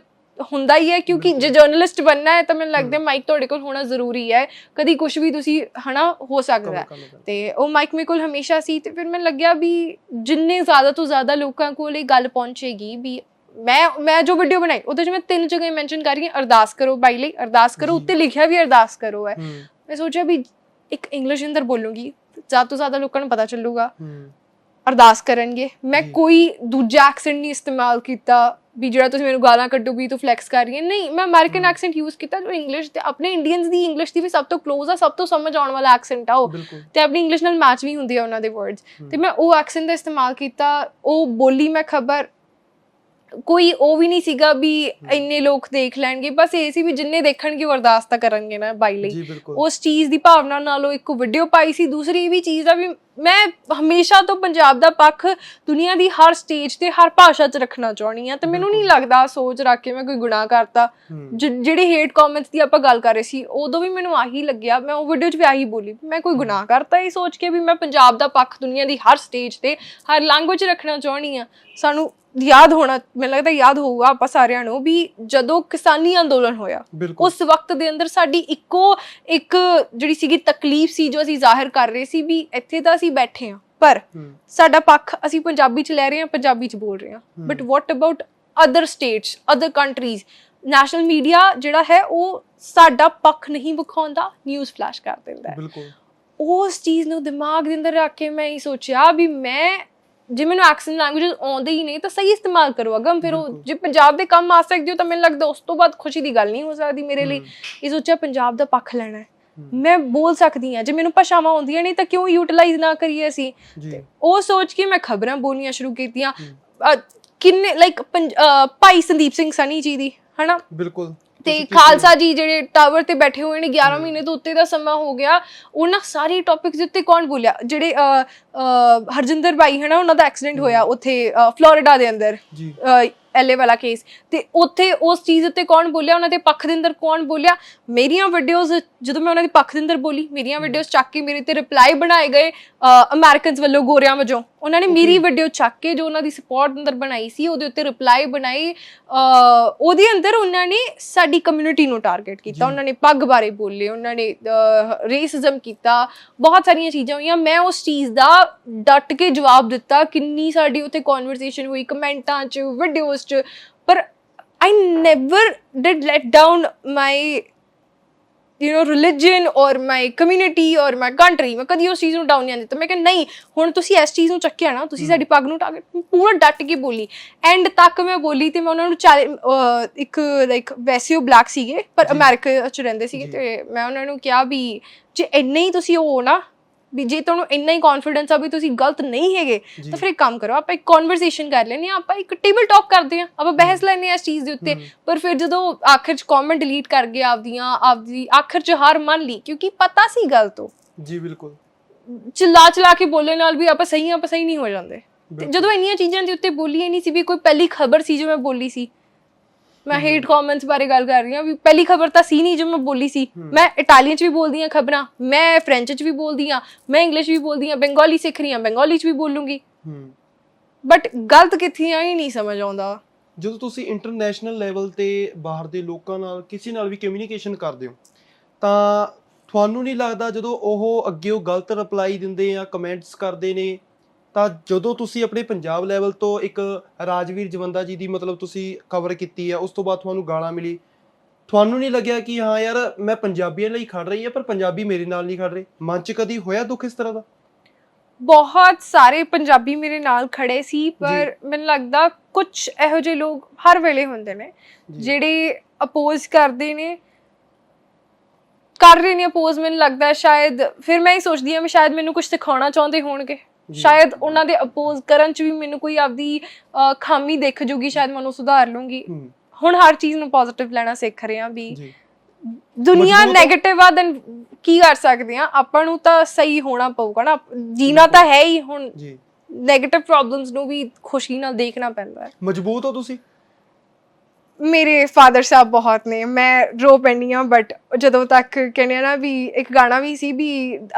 ਹੁੰਦਾ ਹੀ ਹੈ ਕਿਉਂਕਿ ਜੇ ਜਰਨਲਿਸਟ ਬਣਨਾ ਹੈ ਤਾਂ ਮੈਨੂੰ ਲੱਗਦਾ ਮਾਈਕ ਤੁਹਾਡੇ ਕੋਲ ਹੋਣਾ ਜ਼ਰੂਰੀ ਹੈ। ਕਦੀ ਕੁਝ ਵੀ ਤੁਸੀਂ ਹਨਾ ਹੋ ਸਕਦਾ। ਤੇ ਉਹ ਮਾਈਕ ਮੇਰੇ ਕੋਲ ਹਮੇਸ਼ਾ ਸੀ ਤੇ ਫਿਰ ਮੈਨੂੰ ਲੱਗਿਆ ਵੀ ਜਿੰਨੇ ਜ਼ਿਆਦਾ ਤੋਂ ਜ਼ਿਆਦਾ ਲੋਕਾਂ ਕੋਲ ਇਹ ਗੱਲ ਪਹੁੰਚੇਗੀ ਵੀ ਮੈਂ ਮੈਂ ਜੋ ਵੀਡੀਓ ਬਣਾਈ ਉਹਦੇ 'ਚ ਮੈਂ ਤਿੰਨ ਜਗ੍ਹਾ ਮੈਂਸ਼ਨ ਕਰ ਰਹੀ ਹਾਂ ਅਰਦਾਸ ਕਰੋ ਬਾਈ ਲਈ ਅਰਦਾਸ ਕਰੋ। ਉੱਤੇ ਲਿਖਿਆ ਵੀ ਅਰਦਾਸ ਕਰੋ ਹੈ। ਮੈਂ ਸੋਚਿਆ ਵੀ ਇੱਕ ਇੰਗਲਿਸ਼ ਅੰਦਰ ਬੋਲੂੰਗੀ ਜ਼ਿਆਦਾ ਤੋਂ ਜ਼ਿਆਦਾ ਲੋਕਾਂ ਨੂੰ ਪਤਾ ਚੱਲੂਗਾ। ਅਰਦਾਸ ਕਰਨਗੇ। ਮੈਂ। ਕੋਈ ਦੂਜਾ ਐਕਸੈਂਟ ਨਹੀਂ ਇਸਤੇਮਾਲ ਕੀਤਾ। ਵੀ ਜਿਹੜਾ ਤੁਸੀਂ ਮੈਨੂੰ ਗਾਲਾਂ ਕੱਢੋ ਵੀ ਤੂੰ ਫਲੈਕਸ ਕਰ ਰਹੀ ਹੈ। ਨਹੀਂ ਮੈਂ ਅਮਰੀਕਨ ਐਕਸੈਂਟ ਯੂਜ਼ ਕੀਤਾ ਜੋ ਇੰਗਲਿਸ਼ ਤੇ ਆਪਣੇ ਇੰਡੀਅਨਸ ਦੀ ਇੰਗਲਿਸ਼ ਦੀ ਵੀ ਸਭ ਤੋਂ ক্লোਜ਼ ਆ ਸਭ ਤੋਂ ਸਮਝ ਆਉਣ ਵਾਲਾ ਐਕਸੈਂਟ ਆ ਉਹ। ਤੇ ਆਪਣੀ ਇੰਗਲਿਸ਼ ਨਾਲ ਮੈਚ ਵੀ ਹੁੰਦੀ ਆ ਉਹਨਾਂ ਦੇ ਵਰਡਸ ਤੇ ਮੈਂ ਉਹ ਐਕਸੈਂਟ ਦਾ ਇਸਤੇਮਾਲ ਕੀਤਾ ਉਹ ਬੋਲੀ ਮੈਂ ਖਬਰ ਕੋਈ ਉਹ ਵੀ ਨਹੀਂ ਸੀਗਾ ਵੀ ਇੰਨੇ ਲੋਕ ਦੇਖ ਲੈਣਗੇ ਬਸ ਇਹ ਸੀ ਵੀ ਜਿੰਨੇ ਦੇਖਣਗੇ ਉਹ ਅਰਦਾਸ ਤਾਂ ਕਰਨਗੇ ਨਾ ਬਾਈ ਲਈ। ਉਸ ਚੀਜ਼ ਦੀ ਭਾਵਨਾ ਨਾਲ ਉਹ ਇੱਕ ਵੀਡੀਓ ਪਾਈ ਸੀ ਦੂਸਰੀ ਵੀ ਚੀਜ਼ ਆ ਵੀ ਮੈਂ ਹਮੇਸ਼ਾ ਤੋਂ ਪੰਜਾਬ ਦਾ ਪੱਖ ਦੁਨੀਆ ਦੀ ਹਰ ਸਟੇਜ ਤੇ ਹਰ ਭਾਸ਼ਾ 'ਚ ਰੱਖਣਾ ਚਾਹਣੀ ਆ ਤੇ ਮੈਨੂੰ ਨਹੀਂ ਲੱਗਦਾ ਸੋਚ ਰੱਖ ਕੇ ਮੈਂ ਕੋਈ ਗੁਨਾਹ ਕਰਤਾ। ਜਿਹੜੇ ਹੇਟ ਕਮੈਂਟਸ ਦੀ ਆਪਾਂ ਗੱਲ ਕਰ ਰਹੇ ਸੀ ਉਦੋਂ ਵੀ ਮੈਨੂੰ ਆਹੀ ਲੱਗਿਆ ਮੈਂ ਉਹ ਵੀਡੀਓ 'ਚ ਵੀ ਆਹੀ ਬੋਲੀ ਮੈਂ ਕੋਈ ਗੁਨਾਹ ਕਰਤਾ ਇਹ ਸੋਚ ਕੇ ਵੀ ਮੈਂ ਪੰਜਾਬ ਦਾ ਪੱਖ ਦੁਨੀਆ ਦੀ ਹਰ ਸਟੇਜ ਤੇ ਹਰ ਲੈਂਗੁਏਜ ਰੱਖਣਾ ਚਾਹਣੀ ਆ ਸਾਨੂੰ ਯਾਦ ਹੋਣਾ ਮੈਨੂੰ ਲੱਗਦਾ ਯਾਦ ਹੋਊਗਾ ਆਪਾਂ ਸਾਰਿਆਂ ਨੂੰ ਵੀ ਜਦੋਂ ਕਿਸਾਨੀ ਅੰਦੋਲਨ ਹੋਇਆ ਉਸ ਵਕਤ ਦੇ ਅੰਦਰ ਸਾਡੀ ਇੱਕੋ ਇੱਕ ਜਿਹੜੀ ਸੀਗੀ ਤਕਲੀਫ ਸੀ ਜੋ ਅਸੀਂ ਜ਼ਾਹਿਰ ਕਰ ਰਹੇ ਸੀ ਵੀ ਇੱਥੇ ਤਾਂ ਅਸੀਂ ਬੈਠੇ ਹਾਂ ਪਰ ਸਾਡਾ ਪੱਖ ਅਸੀਂ ਪੰਜਾਬੀ ਚ ਲੈ ਰਹੇ ਹਾਂ ਪੰਜਾਬੀ ਚ ਬੋਲ ਰਹੇ ਹਾਂ। But what about other states other countries national media ਜਿਹੜਾ ਹੈ ਉਹ ਸਾਡਾ ਪੱਖ ਨਹੀਂ ਵਿਖਾਉਂਦਾ ਨਿਊਜ਼ ਫਲੈਸ਼ ਕਰ ਦਿੰਦਾ ਹੈ। ਬਿਲਕੁਲ। ਉਸ ਚੀਜ਼ ਨੂੰ ਦਿਮਾਗ ਦੇ ਅੰਦਰ ਰੱਖ ਕੇ ਮੈਂ ਇਹ ਸੋਚਿਆ ਵੀ ਮੈਂ ਜੇ ਮੈਨੂੰ ਐਕਸੈਂਟ ਲੈਂਗੁਏਜ ਆਉਂਦੇ ਹੀ ਨਹੀਂ ਤਾਂ ਸਹੀ ਇਸਤੇਮਾਲ ਕਰੋ। ਅਗਮ ਫਿਰ ਉਹ। ਜੇ ਪੰਜਾਬ ਦੇ ਕੰਮ ਆ ਸਕਦੇ ਹੋ ਤਾਂ ਮੈਨੂੰ ਲੱਗਦਾ ਉਸ ਤੋਂ ਬਾਅਦ ਖੁਸ਼ੀ ਦੀ ਗੱਲ ਨਹੀਂ ਹੋ ਸਕਦੀ ਮੇਰੇ ਲਈ। ਇਹ ਸੋਚਿਆ ਪੰਜਾਬ ਦਾ ਪੱਖ ਲੈਣਾ ਹੈ। ਮੈਂ ਬੋਲ ਸਕਦੀ ਹਾਂ। ਜੇ ਮੈਨੂੰ ਭਾਸ਼ਾਵਾਂ ਆਉਂਦੀਆਂ ਨਹੀਂ ਤਾਂ ਕਿਉਂ ਯੂਟਿਲਾਈਜ਼ ਨਾ ਕਰੀਏ ਅਸੀਂ? ਉਹ ਸੋਚ ਕੇ ਮੈਂ ਖਬਰਾਂ ਬੋਲਣੀਆਂ ਸ਼ੁਰੂ ਕੀਤੀਆਂ। ਕਿੰਨੇ ਲਾਈਕ ਭਾਈ ਸੰਦੀਪ ਸਿੰਘ ਸਨੀ ਜੀ ਦੀ ਹਨਾ? ਬਿਲਕੁਲ। ਤੇ ਖਾਲਸਾ ਜੀ ਜਿਹੜੇ ਟਾਵਰ ਤੇ ਬੈਠੇ ਹੋਏ ਨੇ 11 ਮਹੀਨੇ ਤੋਂ ਉੱਤੇ ਦਾ ਸਮਾਂ ਹੋ ਗਿਆ। ਉਹਨਾਂ ਸਾਰੇ ਟੌਪਿਕਸ ਦੇ ਉੱਤੇ ਕੌਣ ਬੋਲਿਆ? ਜਿਹੜੇ ਹਰਜਿੰਦਰ ਬਾਈ ਹੈ ਨਾ ਉਹਨਾਂ ਦਾ ਐਕਸੀਡੈਂਟ ਹੋਇਆ ਉੱਥੇ ਫਲੋਰੀਡਾ ਦੇ ਅੰਦਰ। ਜੀ। ਐਲਏ ਵਾਲਾ ਕੇਸ ਤੇ ਉੱਥੇ ਉਸ ਚੀਜ਼ ਉੱਤੇ ਕੌਣ ਬੋਲਿਆ? ਉਹਨਾਂ ਦੇ ਪੱਖ ਦੇ ਅੰਦਰ ਕੌਣ ਬੋਲਿਆ? ਮੇਰੀਆਂ ਵੀਡੀਓਜ਼ ਜਦੋਂ ਮੈਂ ਉਹਨਾਂ ਦੇ ਪੱਖ ਦੇ ਅੰਦਰ ਬੋਲੀ ਮੇਰੀਆਂ ਵੀਡੀਓਜ਼ ਚੱਕ ਕੇ ਮੇਰੇ ਤੇ ਰਿਪਲਾਈ ਬਣਾਏ ਗਏ ਅਮਰੀਕਨਸ ਵੱਲੋਂ ਗੋਰਿਆਂ ਵਜੋਂ। ਉਹਨਾਂ ਨੇ ਮੇਰੀ ਵੀਡੀਓ ਚੱਕ ਕੇ ਜੋ ਉਹਨਾਂ ਦੀ ਸਪੋਰਟ ਅੰਦਰ ਬਣਾਈ ਸੀ ਉਹਦੇ ਉੱਤੇ ਰਿਪਲਾਈ ਬਣਾਈ ਉਹਦੇ ਅੰਦਰ ਉਹਨਾਂ ਨੇ ਸਾਡੀ ਕਮਿਊਨਿਟੀ ਨੂੰ ਟਾਰਗੇਟ ਕੀਤਾ। ਉਹਨਾਂ ਨੇ ਪੱਗ ਬਾਰੇ ਬੋਲੇ ਉਹਨਾਂ ਨੇ ਰੇਸਿਜ਼ਮ ਕੀਤਾ ਬਹੁਤ ਸਾਰੀਆਂ ਚੀਜ਼ਾਂ ਹੋਈਆਂ। ਮੈਂ ਉਸ ਚੀਜ਼ ਦਾ ਡਟ ਕੇ ਜਵਾਬ ਦਿੱਤਾ ਕਿੰਨੀ ਸਾਡੀ ਉੱਥੇ ਕਨਵਰਸੇਸ਼ਨ ਹੋਈ ਕਮੈਂਟਾਂ 'ਚ ਵੀਡੀਓਜ਼ 'ਚ ਪਰ I never did let down my you know religion or my community or my country ਮੈਂ ਕਦੀ ਉਸ ਚੀਜ਼ ਨੂੰ ਡਾਊਨ ਨਹੀਂ ਦਿੱਤਾ ਮੈਂ ਕਿਹਾ ਨਹੀਂ ਹੁਣ ਤੁਸੀਂ ਇਸ ਚੀਜ਼ ਨੂੰ ਚੱਕਿਆ ਨਾ ਤੁਸੀਂ ਸਾਡੀ ਪੱਗ ਨੂੰ ਟਾਰਗੇਟ ਪੂਰਾ ਡਟ ਕੇ ਬੋਲੀ। ਐਂਡ ਤੱਕ ਮੈਂ ਬੋਲੀ ਤੇ ਮੈਂ ਉਹਨਾਂ ਨੂੰ ਇੱਕ ਲਾਈਕ ਵੈਸੇ ਉਹ ਬਲੈਕ ਸੀਗੇ ਪਰ ਅਮਰੀਕਾ ਚ ਰਹਿੰਦੇ ਸੀਗੇ। ਤੇ ਮੈਂ ਉਹਨਾਂ ਨੂੰ ਕਿਹਾ ਵੀ ਜੇ ਇੰਨੇ ਹੀ ਤੁਸੀਂ ਉਹ ਹੋ ਨਾ ਵੀ ਜੇ ਤੁਹਾਨੂੰ ਇੰਨਾ ਹੀ ਕੌਨਫੀਡੈਂਸ ਆ ਵੀ ਤੁਸੀਂ ਗਲਤ ਨਹੀਂ ਹੈਗੇ। ਤਾਂ ਫਿਰ ਇੱਕ ਕੰਮ ਕਰੋ ਆਪਾਂ ਇੱਕ ਕਨਵਰਸੇਸ਼ਨ ਕਰ ਲੈਨੇ ਆ ਆਪਾਂ ਇੱਕ ਟੇਬਲ ਟਾਕ ਕਰਦੇ ਆ ਆਪਾਂ ਬਹਿਸ ਲੈਨੇ ਆ ਇਸ ਚੀਜ਼ ਦੇ ਉੱਤੇ। ਪਰ ਫਿਰ ਜਦੋਂ ਆਖਿਰ ਚ ਕਮੈਂਟ ਡਿਲੀਟ ਕਰ ਗਏ ਆਪਦੀਆਂ ਆਪਦੀ ਆਖਿਰ ਚ ਹਾਰ ਮੰਨ ਲਈ ਕਿਉਂਕਿ ਪਤਾ ਸੀ ਗੱਲ ਤੋਂ। ਜੀ ਬਿਲਕੁਲ। ਚਿल्ला ਚਲਾ ਕੇ ਬੋਲਣ ਨਾਲ ਵੀ ਆਪਾਂ ਸਹੀ ਆਪਾਂ ਸਹੀ ਨਹੀਂ ਹੋ ਜਾਂਦੇ। ਜਦੋਂ ਇੰਨੀਆਂ ਚੀਜ਼ਾਂ ਦੇ ਉੱਤੇ ਬੋਲੀ ਨਹੀਂ ਸੀ ਵੀ ਕੋਈ ਪਹਿਲੀ ਖਬਰ ਸੀ ਜੋ ਮੈਂ ਬੋਲੀ ਸੀ ਮੈਂ ਹੇਟ ਕਮੈਂਟਸ ਬਾਰੇ ਗੱਲ ਕਰ ਰਹੀ ਹਾਂ ਵੀ ਪਹਿਲੀ ਖਬਰ ਤਾਂ ਸੀ ਨਹੀਂ ਜੋ ਮੈਂ ਬੋਲੀ ਸੀ। ਮੈਂ ਇਟਾਲੀਅਨ ਚ ਵੀ ਬੋਲਦੀ ਹਾਂ ਖਬਰਾਂ ਮੈਂ ਫ੍ਰੈਂਚ ਚ ਵੀ ਬੋਲਦੀ ਹਾਂ ਮੈਂ ਇੰਗਲਿਸ਼ ਵੀ ਬੋਲਦੀ ਹਾਂ ਬੰਗਾਲੀ ਸਿੱਖ ਰਹੀ ਹਾਂ ਬੰਗਾਲੀ ਚ ਵੀ ਬੋਲੂੰਗੀ। ਬਟ ਗਲਤ ਕਿੱਥੇ ਆ ਹੀ ਨਹੀਂ ਸਮਝ ਆਉਂਦਾ। ਜਦੋਂ ਤੁਸੀਂ ਇੰਟਰਨੈਸ਼ਨਲ ਲੈਵਲ ਤੇ ਬਾਹਰ ਦੇ ਲੋਕਾਂ ਨਾਲ ਕਿਸੇ ਨਾਲ ਵੀ ਕਮਿਊਨੀਕੇਸ਼ਨ ਕਰਦੇ ਹੋ ਤਾਂ ਤੁਹਾਨੂੰ ਨਹੀਂ ਲੱਗਦਾ ਜਦੋਂ ਉਹ ਅੱਗੇ ਉਹ ਗਲਤ ਰਿਪਲਾਈ ਦਿੰਦੇ ਆ ਕਮੈਂਟਸ ਕਰਦੇ ਨੇ ਤਾਂ ਜਦੋਂ ਤੁਸੀਂ ਆਪਣੇ ਪੰਜਾਬ ਲੈਵਲ ਤੋਂ ਇੱਕ ਰਾਜਵੀਰ ਜਵੰਦਾ ਜੀ ਦੀ ਮਤਲਬ ਤੁਸੀਂ ਕਵਰ ਕੀਤੀ ਆ ਉਸ ਤੋਂ ਬਾਅਦ ਤੁਹਾਨੂੰ ਗਾਲਾਂ ਮਿਲੀ। ਤੁਹਾਨੂੰ ਨਹੀਂ ਲੱਗਿਆ ਕਿ ਹਾਂ ਯਾਰ ਮੈਂ ਪੰਜਾਬੀਆਂ ਲਈ ਖੜ ਰਹੀ ਹਾਂ ਪਰ ਪੰਜਾਬੀ ਮੇਰੇ ਨਾਲ ਨਹੀਂ ਖੜ ਰਹੇ? ਮਨ 'ਚ ਕਦੀ ਹੋਇਆ ਦੁੱਖ ਇਸ ਤਰ੍ਹਾਂ ਦਾ? ਬਹੁਤ ਸਾਰੇ ਪੰਜਾਬੀ ਮੇਰੇ ਨਾਲ ਖੜੇ ਸੀ ਪਰ ਮੈਨੂੰ ਲੱਗਦਾ ਕੁਝ ਇਹੋ ਜਿਹੇ ਲੋਕ ਹਰ ਵੇਲੇ ਹੁੰਦੇ ਨੇ। ਜਿਹੜੇ ਅਪੋਜ਼ ਕਰਦੇ ਨੇ। ਕਰ ਰਹੇ ਨੇ ਅਪੋਜ਼ ਮੈਨੂੰ ਲੱਗਦਾ ਸ਼ਾਇਦ ਫਿਰ ਮੈਂ ਇਹ ਸੋਚਦੀ ਹਾਂ ਵੀ ਸ਼ਾਇਦ ਮੈਨੂੰ ਕੁਝ ਸਿਖਾਉਣਾ ਚਾਹੁੰਦੇ ਹੋਣਗੇ। ਸ਼ਾਇਦ ਉਹਨਾਂ ਦੇ ਅਪੋਜ਼ ਕਰਨ ਚ ਵੀ ਮੈਨੂੰ ਕੋਈ ਆਪਦੀ ਅਹ, ਖਾਮੀ ਦਿਖ ਜੂਗੀ ਸ਼ਾਇਦ ਮੈਂ ਉਹਨੂੰ ਸੁਧਾਰ ਲੂੰਗੀ। ਹੂੰ। ਹੁਣ ਹਰ ਚੀਜ਼ ਨੂੰ ਪੋਜ਼ਿਟਿਵ ਲੈਣਾ ਸਿੱਖ ਰਹੇ ਹਾਂ ਵੀ ਜੀ। ਦੁਨੀਆ ਮਜ਼ਬੂਤ- 네ਗੇਟਿਵ ਆ ਦੈਨ ਕੀ ਕਰ ਸਕਦੇ ਆ ਆਪਾਂ ਨੂੰ ਤਾਂ ਸਹੀ ਹੋਣਾ ਪਊਗਾ ਨਾ। ਜੀਣਾ ਤਾਂ ਹੈ ਹੀ ਹੁਣ ਜੀ। 네ਗੇਟਿਵ ਪ੍ਰੋਬਲਮਸ ਨੂੰ ਵੀ ਖੁਸ਼ੀ ਨਾਲ ਦੇਖਣਾ ਪੈਂਦਾ ਹੈ। ਮਜ਼ਬੂਤ ਹੋ ਤੁਸੀਂ? ਮੇਰੇ ਫਾਦਰ ਸਾਹਿਬ ਬਹੁਤ ਨੇ ਮੈਂ ਰੋ ਪੈਂਦੀ ਹਾਂ ਬਟ ਜਦੋਂ ਤੱਕ ਕਹਿੰਦੇ ਆ ਨਾ ਵੀ ਇੱਕ ਗਾਣਾ ਵੀ ਸੀ ਵੀ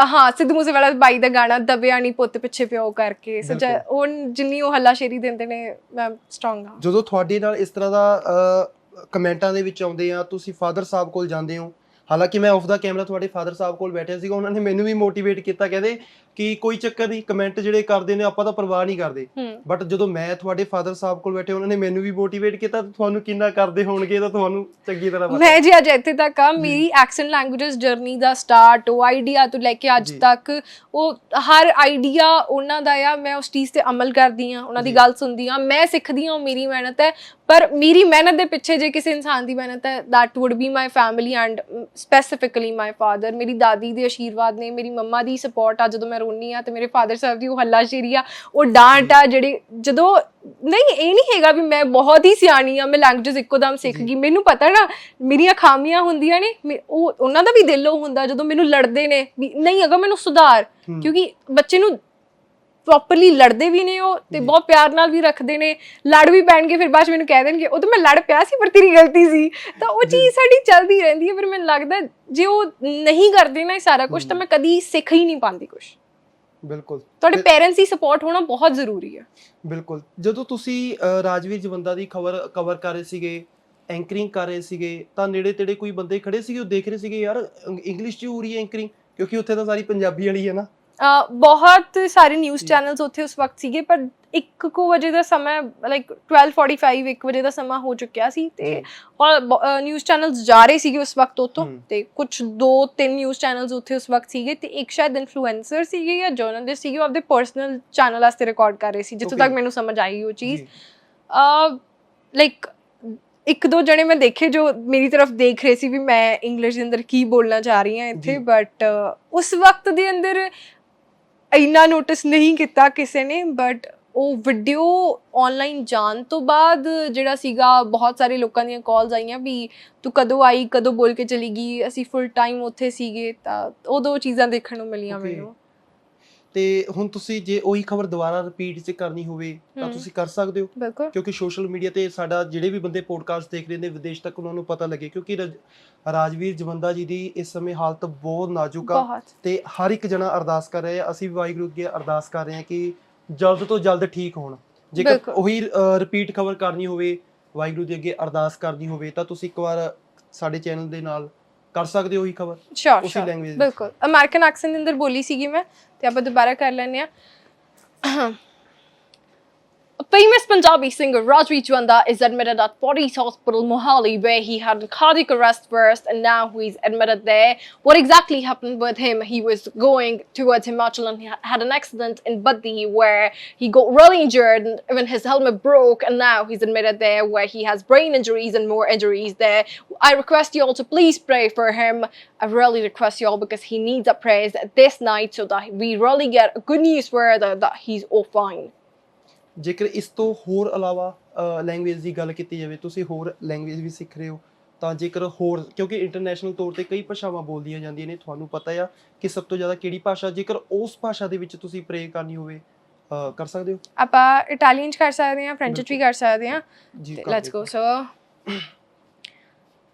ਹਾਂ ਸਿੱਧੂ ਮੂਸੇਵਾਲਾ ਬਾਈ ਦਾ ਗਾਣਾ ਦਬਿਆ ਨਹੀਂ ਪੁੱਤ ਪਿੱਛੇ ਪਿਓ ਕਰਕੇ ਸੋ ਉਹ ਜਿੰਨੀ ਉਹ ਹੱਲਾਸ਼ੇਰੀ ਦਿੰਦੇ ਨੇ ਮੈਂ ਸਟਰੋਂਗ ਹਾਂ। ਜਦੋਂ ਤੁਹਾਡੇ ਨਾਲ ਇਸ ਤਰ੍ਹਾਂ ਦਾ ਕਮੈਂਟਾਂ ਦੇ ਵਿੱਚ ਆਉਂਦੇ ਆ ਤੁਸੀਂ ਫਾਦਰ ਸਾਹਿਬ ਕੋਲ ਜਾਂਦੇ ਹੋ ਹਾਲਾਂਕਿ ਮੈਂ ਆਫ ਦਾ ਕੈਮਰਾ ਤੁਹਾਡੇ ਫਾਦਰ ਸਾਹਿਬ ਕੋਲ ਬੈਠਿਆ ਸੀਗਾ ਉਹਨਾਂ ਨੇ ਮੈਨੂੰ ਵੀ ਮੋਟੀਵੇਟ ਕੀਤਾ ਕਹਿੰਦੇ ਕਿ ਕੋਈ ਚੱਕਰ ਨਹੀਂ ਕਮੈਂਟ ਜਿਹੜੇ ਕਰਦੇ ਨੇ ਆਪਾਂ ਤਾਂ ਪਰਵਾਹ ਨਹੀਂ ਕਰਦੇ ਬਟ ਜਦੋਂ ਮੈਂ ਤੁਹਾਡੇ ਫਾਦਰ ਸਾਹਿਬ ਕੋਲ ਬੈਠੇ ਉਹਨਾਂ ਨੇ ਮੈਨੂੰ ਵੀ ਮੋਟੀਵੇਟ ਕੀਤਾ ਤੁਹਾਨੂੰ ਕਿੰਨਾ ਕਰਦੇ ਹੋਣਗੇ ਤਾਂ ਤੁਹਾਨੂੰ ਚੰਗੀ ਤਰ੍ਹਾਂ ਪਤਾ ਮੈਂ ਜੀ ਅੱਜ ਇੱਥੇ ਤੱਕ ਆ ਮੇਰੀ ਐਕਸੈਂਟ ਲੈਂਗੁਏਜਸ ਜਰਨੀ ਦਾ ਸਟਾਰਟ ਉਹ ਆਈਡੀਆ ਤੋਂ ਲੈ ਕੇ ਅੱਜ। ਤੱਕ ਉਹ ਹਰ ਆਈਡੀਆ ਉਹਨਾਂ ਦਾ ਆ ਮੈਂ ਉਸ ਚੀਜ਼ ਤੇ ਅਮਲ ਕਰਦੀ ਆ ਉਹਨਾਂ ਦੀ। ਗੱਲ ਸੁਣਦੀ ਆ ਮੈਂ ਸਿੱਖਦੀ ਆ ਉਹ ਮੇਰੀ ਮਿਹਨਤ ਹੈ ਪਰ ਮੇਰੀ ਮਿਹਨਤ ਦੇ ਪਿੱਛੇ ਜੇ ਕਿਸੇ ਇਨਸਾਨ ਦੀ ਮਿਹਨਤ ਹੈ that would be my family and specifically my father ਮੇਰੀ ਦਾਦੀ ਦੇ ਆਸ਼ੀਰਵਾਦ ਨੇ ਮੇਰੀ ਮੰਮਾ ਦੀ ਸਪੋਰਟ ਆ ਜਦੋਂ ਮੈਂ ਰੋਨੀ ਆ ਤੇ ਮੇਰੇ ਫਾਦਰ ਸਾਹਿਬ ਦੀ ਉਹ ਹੱਲਾਸ਼ੇਰੀ ਆ ਉਹ ਡਾਂਟ ਆ ਜਿਹੜੇ ਜਦੋਂ ਨਹੀਂ ਇਹ ਨਹੀਂ ਹੈਗਾ ਵੀ ਮੈਂ ਬਹੁਤ ਹੀ ਸਿਆਣੀ ਆ ਮੈਂ ਲੈਂਗੁਏਜਸ ਇੱਕੋਦਮ ਸਿੱਖ ਜੀ। ਗਈ ਮੈਨੂੰ ਪਤਾ ਨਾ ਮੇਰੀਆਂ ਖਾਮੀਆਂ ਹੁੰਦੀਆਂ ਨੇ ਉਹ ਉਹਨਾਂ ਦਾ ਵੀ ਦਿਲ ਉਹ ਹੁੰਦਾ ਜਦੋਂ ਮੈਨੂੰ ਲੜਦੇ ਨੇ ਵੀ ਨਹੀਂ ਅਗਰ ਮੈਨੂੰ ਸੁਧਾਰ। ਕਿਉਂਕਿ ਬੱਚੇ ਨੂੰ ਪ੍ਰੋਪਰਲੀ ਲੜਦੇ ਵੀ ਨੇ ਉਹ ਤੇ। ਬਹੁਤ ਪਿਆਰ ਨਾਲ ਵੀ ਰੱਖਦੇ ਨੇ ਲੜ ਵੀ ਪੈਣਗੇ ਫਿਰ ਬਾਅਦ ਮੈਨੂੰ ਕਹਿ ਦੇਣਗੇ ਉਹ ਤਾਂ ਮੈਂ ਲੜ ਪਿਆ ਸੀ ਪਰ ਤੇਰੀ ਗਲਤੀ ਸੀ ਤਾਂ ਉਹ। ਚੀਜ਼ ਸਾਡੀ ਚੱਲਦੀ ਰਹਿੰਦੀ ਹੈ ਫਿਰ ਮੈਨੂੰ ਲੱਗਦਾ ਜੇ ਉਹ ਨਹੀਂ ਕਰਦੇ ਨਾ ਇਹ ਸਾਰਾ ਕੁਝ ਤਾਂ ਮੈਂ ਕਦੀ ਸਿੱਖ ਹੀ ਨਹੀਂ ਪਾਉਂਦੀ ਕੁਝ ਬਿਲਕੁਲ। ਤੁਹਾਡੇ ਪੇਰੈਂਟਸ ਦੀ ਸਪੋਰਟ ਹੋਣਾ ਬਹੁਤ ਜ਼ਰੂਰੀ ਹੈ। ਬਿਲਕੁਲ। ਜਦੋਂ ਤੁਸੀਂ ਅ, ਰਾਜਵੀਰ ਜਵੰਦਾ ਦੀ ਖਬਰ ਕਵਰ ਕਰ ਰਹੇ ਸੀਗੇ ਐਂਕਰਿੰਗ ਕਰ ਰਹੇ ਸੀਗੇ ਤਾਂ ਨੇੜੇ ਤੇੜੇ ਕੋਈ ਬੰਦੇ ਖੜੇ ਸੀਗੇ ਉਹ ਦੇਖ ਰਹੇ ਸੀਗੇ ਯਾਰ ਇੰਗਲਿਸ਼ 'ਚ ਹੋ ਰਹੀ ਹੈ ਐਂਕਰਿੰਗ ਕਿਉਂਕਿ ਉੱਥੇ ਤਾਂ ਸਾਰੀ ਪੰਜਾਬੀ ਵਾਲੀ ਹੈ ਨਾ। ਬਹੁਤ ਸਾਰੇ ਨਿਊਜ਼। ਚੈਨਲਸ ਉੱਥੇ ਉਸ ਵਕਤ ਸੀਗੇ ਪਰ 1 ਕੁ ਵਜੇ ਦਾ ਸਮਾਂ ਲਾਈਕ 12:45 1 ਵਜੇ ਦਾ ਸਮਾਂ ਹੋ ਚੁੱਕਿਆ ਸੀ ਤੇ ਨਿਊਜ਼ ਚੈਨਲਸ ਜਾ ਰਹੇ ਸੀਗੇ ਉਸ ਵਕਤ ਹਮ। ਤੇ ਕੁਝ ਦੋ ਤਿੰਨ ਨਿਊਜ਼ ਚੈਨਲਸ ਉੱਥੇ ਉਸ ਵਕਤ ਸੀਗੇ ਤੇ ਇੱਕ ਸ਼ਾਇਦ ਇਨਫਲੂਐਂਸਰ ਸੀਗੇ ਜਾਂ ਜਰਨਲਿਸਟ ਸੀਗੇ ਉਹ ਆਪਦੇ ਪਰਸਨਲ ਚੈਨਲ ਵਾਸਤੇ ਰਿਕਾਰਡ ਕਰ ਰਹੇ ਸੀ ਜਿੱਥੋਂ. ਤੱਕ ਮੈਨੂੰ ਸਮਝ ਆਈ ਉਹ ਚੀਜ਼ ਜੀ। ਲਾਈਕ ਇੱਕ ਦੋ ਜਣੇ ਮੈਂ ਦੇਖੇ ਜੋ ਮੇਰੀ ਤਰਫ ਦੇਖ ਰਹੇ ਸੀ ਵੀ ਮੈਂ ਇੰਗਲਿਸ਼ ਦੇ ਅੰਦਰ ਕੀ ਬੋਲਣਾ ਚਾਹ ਰਹੀ ਹਾਂ ਇੱਥੇ। ਬਟ ਉਸ ਵਕਤ ਦੇ ਅੰਦਰ ਇੰਨਾ ਨੋਟਿਸ ਨਹੀਂ ਕੀਤਾ ਕਿਸੇ ਨੇ ਬਟ ਉਹ ਵੀਡੀਓ ਆਨਲਾਈਨ ਜਾਣ ਤੋਂ ਬਾਅਦ ਜਿਹੜਾ ਸੀਗਾ ਬਹੁਤ ਸਾਰੇ ਲੋਕਾਂ ਦੀਆਂ ਕਾਲਸ ਆਈਆਂ ਵੀ ਤੂੰ ਕਦੋਂ ਆਈ ਕਦੋਂ ਬੋਲ ਕੇ ਚਲੀ ਗਈ ਅਸੀਂ ਫੁੱਲ ਟਾਈਮ ਉੱਥੇ ਸੀਗੇ ਤਾਂ ਉਹ ਦੋ ਚੀਜ਼ਾਂ ਦੇਖਣ ਨੂੰ ਮਿਲੀਆਂ. ਮੈਨੂੰ ਤੇ ਹੁਣ ਤੁਸੀਂ ਜੇ ਉਹੀ ਖਬਰ ਦੁਬਾਰਾ ਰਿਪੀਟ 'ਚ ਕਰਨੀ ਹੋਵੇ ਤਾਂ। ਤੁਸੀਂ ਕਰ ਸਕਦੇ ਹੋ। ਬਿਲਕੁਲ। ਕਿਉਂਕਿ ਸੋਸ਼ਲ ਮੀਡੀਆ ਤੇ ਸਾਡਾ ਜਿਹੜੇ ਵੀ ਬੰਦੇ ਪੋਡਕਾਸਟ ਦੇਖ ਰਹੇ ਨੇ ਵਿਦੇਸ਼ ਤੱਕ ਉਹਨਾਂ ਨੂੰ ਪਤਾ ਲੱਗੇ। ਕਿਉਂਕਿ ਰਜ- ਰਾਜਵੀਰ ਜਵੰਦਾ ਜੀ ਦੀ ਇਸ ਸਮੇਂ ਹਾਲਤ ਬਹੁਤ ਨਾਜ਼ੁਕ ਆ ਤੇ ਹਰ ਇੱਕ ਜਣਾ ਅਰਦਾਸ ਕਰ ਰਿਹਾ ਹੈ। ਅਸੀਂ ਵੀ ਵਾਹਿਗੁਰੂ ਅੱਗੇ ਅਰਦਾਸ ਕਰ ਰਹੇ ਹਾਂ ਕਿ ਜਲਦ ਤੋਂ ਜਲਦ ਠੀਕ ਹੋਣ। ਜੇਕਰ। ਉਹੀ ਰਿਪੀਟ ਖਬਰ ਕਰਨੀ ਹੋਵੇ ਵਾਹਿਗੁਰੂ ਦੇ ਅੱਗੇ ਅਰਦਾਸ ਕਰਨੀ ਹੋਵੇ ਤਾਂ ਤੁਸੀਂ ਇੱਕ ਵਾਰ ਸਾਡੇ ਚੈਨਲ ਦੇ ਨਾਲ ਕਰ ਸਕਦੇ ਹੋ ਉਹੀ ਖਬਰ? ਸ਼ੋਰ ਉਸੇ ਸ਼ੋਰ ਵਿੱਚ। ਬਿਲਕੁਲ। ਅਮਰੀਕਨ ਐਕਸੈਂਟ ਦੇ ਅੰਦਰ ਬੋਲੀ ਸੀਗੀ ਮੈਂ ਤੇ ਆਪਾਂ ਦੁਬਾਰਾ ਕਰ ਲੈਂਦੇ ਆ famous Punjabi singer Rajveer Chwanda is admitted at Fortis Hospital, Mohali, where he had cardiac arrest first, and now he's admitted there. What exactly happened with him? He was going towards Himachal and he had an accident in Buddi where he got really injured, and even his helmet broke, and now he's admitted there where he has brain injuries and more injuries there. I request you all to please pray for him. I really request you all because he needs a praise this night so that we really get good news for that, that he's all fine. ਜੇਕਰ ਇਸ ਤੋਂ ਹੋਰ ਇਲਾਵਾ language ਦੀ ਗੱਲ ਕੀਤੀ ਜਾਵੇ ਤੁਸੀਂ ਹੋਰ ਲੈਂਗੁਏਜ ਵੀ ਸਿੱਖ ਰਹੇ ਹੋ ਤਾਂ ਜੇਕਰ ਹੋਰ ਕਿਉਂਕਿ ਇੰਟਰਨੈਸ਼ਨਲ ਤੌਰ ਤੇ ਕਈ ਭਾਸ਼ਾਵਾਂ ਬੋਲਦੀਆਂ ਜਾਂਦੀਆਂ ਨੇ ਤੁਹਾਨੂੰ ਪਤਾ ਆ ਕਿ ਸਭ ਤੋਂ ਜ਼ਿਆਦਾ ਕਿਹੜੀ ਭਾਸ਼ਾ ਜੇਕਰ ਉਸ ਭਾਸ਼ਾ ਦੇ ਵਿੱਚ ਤੁਸੀਂ ਪ੍ਰੇ ਕਰਨੀ ਹੋਵੇ ਕਰ ਸਕਦੇ ਹੋ? ਆਪਾਂ ਇਟਾਲੀਅਨ ਚ ਕਰ ਸਕਦੇ ਹਾਂ ਫ੍ਰੈਂਚ ਚ ਵੀ ਕਰ ਸਕਦੇ ਹਾਂ। Let's. Go so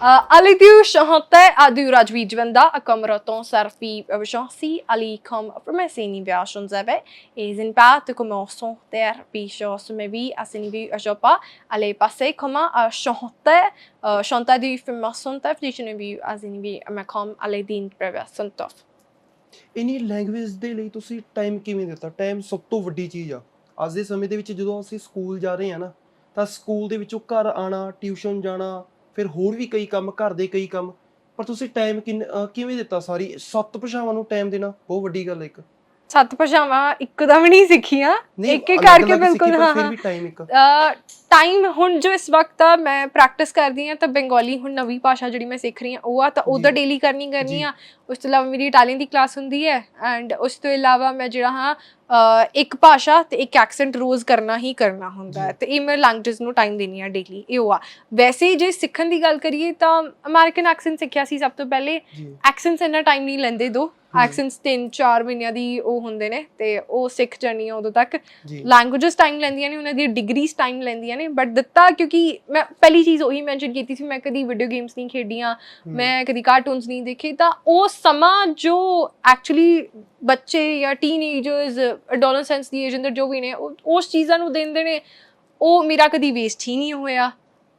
Ali du chante a du Rajvi Juanda a com Reton Serfi Rojonsi ali com Promessini Viation Zebe et in part commençons der bichos me vi a senivi a jopa aller passer comment a chanter euh, chanter du formation taf du genevi a senivi a macom aller din prevention taf ਇਨੀ language ਦੇ ਲਈ ਤੁਸੀਂ time ਕਿਵੇਂ ਦਿੱਤਾ time ਸਭ ਤੋਂ ਵੱਡੀ ਚੀਜ਼ ਆ ਅੱਜ ਦੇ ਸਮੇਂ ਦੇ ਵਿੱਚ ਜਦੋਂ ਅਸੀਂ ਸਕੂਲ ਜਾ ਰਹੇ ਹਾਂ ਨਾ ਤਾਂ ਸਕੂਲ ਦੇ ਵਿੱਚੋਂ ਘਰ ਆਣਾ ਟਿਊਸ਼ਨ ਜਾਣਾ ਫਿਰ ਹੋਰ ਵੀ ਕਈ ਕੰਮ ਘਰ ਦੇ ਕਈ ਕੰਮ। ਪਰ ਤੁਸੀਂ ਟਾਈਮ ਕਿਵੇਂ ਦਿੱਤਾ ਸਾਰੀ? ਸੱਤ ਭਾਸ਼ਾਵਾਂ ਨੂੰ ਟਾਈਮ ਦੇਣਾ ਬਹੁਤ ਵੱਡੀ ਗੱਲ ਹੈ ਇੱਕ। ਸੱਤ ਭਾਸ਼ਾਵਾਂ ਇੱਕਦਮ ਨਹੀਂ ਸਿੱਖੀਆਂ ਇੱਕ ਇੱਕ ਕਰਕੇ ਬਿਲਕੁਲ ਹਾਂ ਫਿਰ ਵੀ ਟਾਈਮ ਇੱਕ। ਟਾਈਮ ਹੁਣ ਜੋ ਇਸ ਵਕਤ ਆ ਮੈਂ ਪ੍ਰੈਕਟਿਸ ਕਰਦੀ ਆ ਤਾਂ ਬੰਗਾਲੀ ਹੁਣ ਨਵੀਂ ਭਾਸ਼ਾ ਜਿਹੜੀ ਮੈਂ ਸਿੱਖ ਰਹੀ ਆ ਉਹ ਆ ਤਾਂ ਉਹਦਾ। ਡੇਲੀ ਕਰਨੀ ਕਰਨੀ। ਆ। ਉਸ ਤੋਂ ਇਲਾਵਾ ਮੇਰੀ ਇਟਾਲੀਅਨ ਦੀ ਕਲਾਸ ਹੁੰਦੀ ਹੈ ਐਂਡ ਉਸ ਤੋਂ ਇਲਾਵਾ ਮੈਂ ਜਿਹੜਾ ਹਾਂ ਇੱਕ ਭਾਸ਼ਾ ਤੇ ਇੱਕ ਐਕਸੈਂਟ ਰੋਜ਼ ਕਰਨਾ ਹੀ ਕਰਨਾ ਹੁੰਦਾ ਹੈ। ਤੇ ਇਹ ਮੈਂ ਲੈਂਗੁਏਜਸ ਨੂੰ ਟਾਈਮ ਦੇਣੀ ਆ ਡੇਲੀ ਇਹ ਉਹ ਆ ਵੈਸੇ ਜੇ ਸਿੱਖਣ ਦੀ ਗੱਲ ਕਰੀਏ ਤਾਂ ਅਮਰੀਕਨ ਐਕਸੈਂਟ ਸਿੱਖਿਆ ਸੀ ਸਭ ਤੋਂ ਪਹਿਲੇ ਜੀ ਐਕਸੈਂਟਸ ਇੰਨਾ ਟਾਈਮ ਨਹੀਂ ਲੈਂਦੇ ਦੋ। ਐਕਸੈਂਟਸ 3-4 ਮਹੀਨਿਆਂ ਦੀ ਉਹ ਹੁੰਦੇ ਨੇ ਤੇ ਉਹ ਸਿੱਖ ਜਾਣੀ ਆ ਉਦੋਂ ਤੱਕ। ਲੈਂਗੁਏਜਸ ਟਾਈਮ ਲੈਂਦੀਆਂ ਨੇ ਉਹਨਾਂ ਦੀ ਡਿਗਰੀਜ਼ ਟਾਈਮ ਲੈਂਦੀਆਂ ਨੇ ਬਟ ਦਿੱਤਾ ਕਿਉਂਕਿ ਮੈਂ ਪਹਿਲੀ ਚੀਜ਼ ਉਹੀ ਮੈਂਸ਼ਨ ਕੀਤੀ ਸੀ ਮੈਂ ਕਦੀ ਵੀਡੀਓ ਗੇਮਸ ਨਹੀਂ ਖੇਡੀਆਂ ਮੈਂ ਕਦੀ ਕਾਰਟੂਨਸ ਨਹੀਂ ਦੇਖੇ ਤਾਂ ਉਹ ਸਮਾਂ ਜੋ ਐਕਚੁਅਲੀ ਬੱਚੇ ਜਾਂ ਟੀਨੇਜਰਸ ਐਡੋਲਸੈਂਸ ਦੀ ਏਜ ਅੰਦਰ ਜੋ ਵੀ ਨੇ ਉਹ- ਉਸ ਚੀਜ਼ਾਂ ਨੂੰ ਦਿੰਦੇ ਨੇ ਉਹ ਮੇਰਾ ਕਦੀ ਵੇਸਟ ਹੀ ਨਹੀਂ ਹੋਇਆ।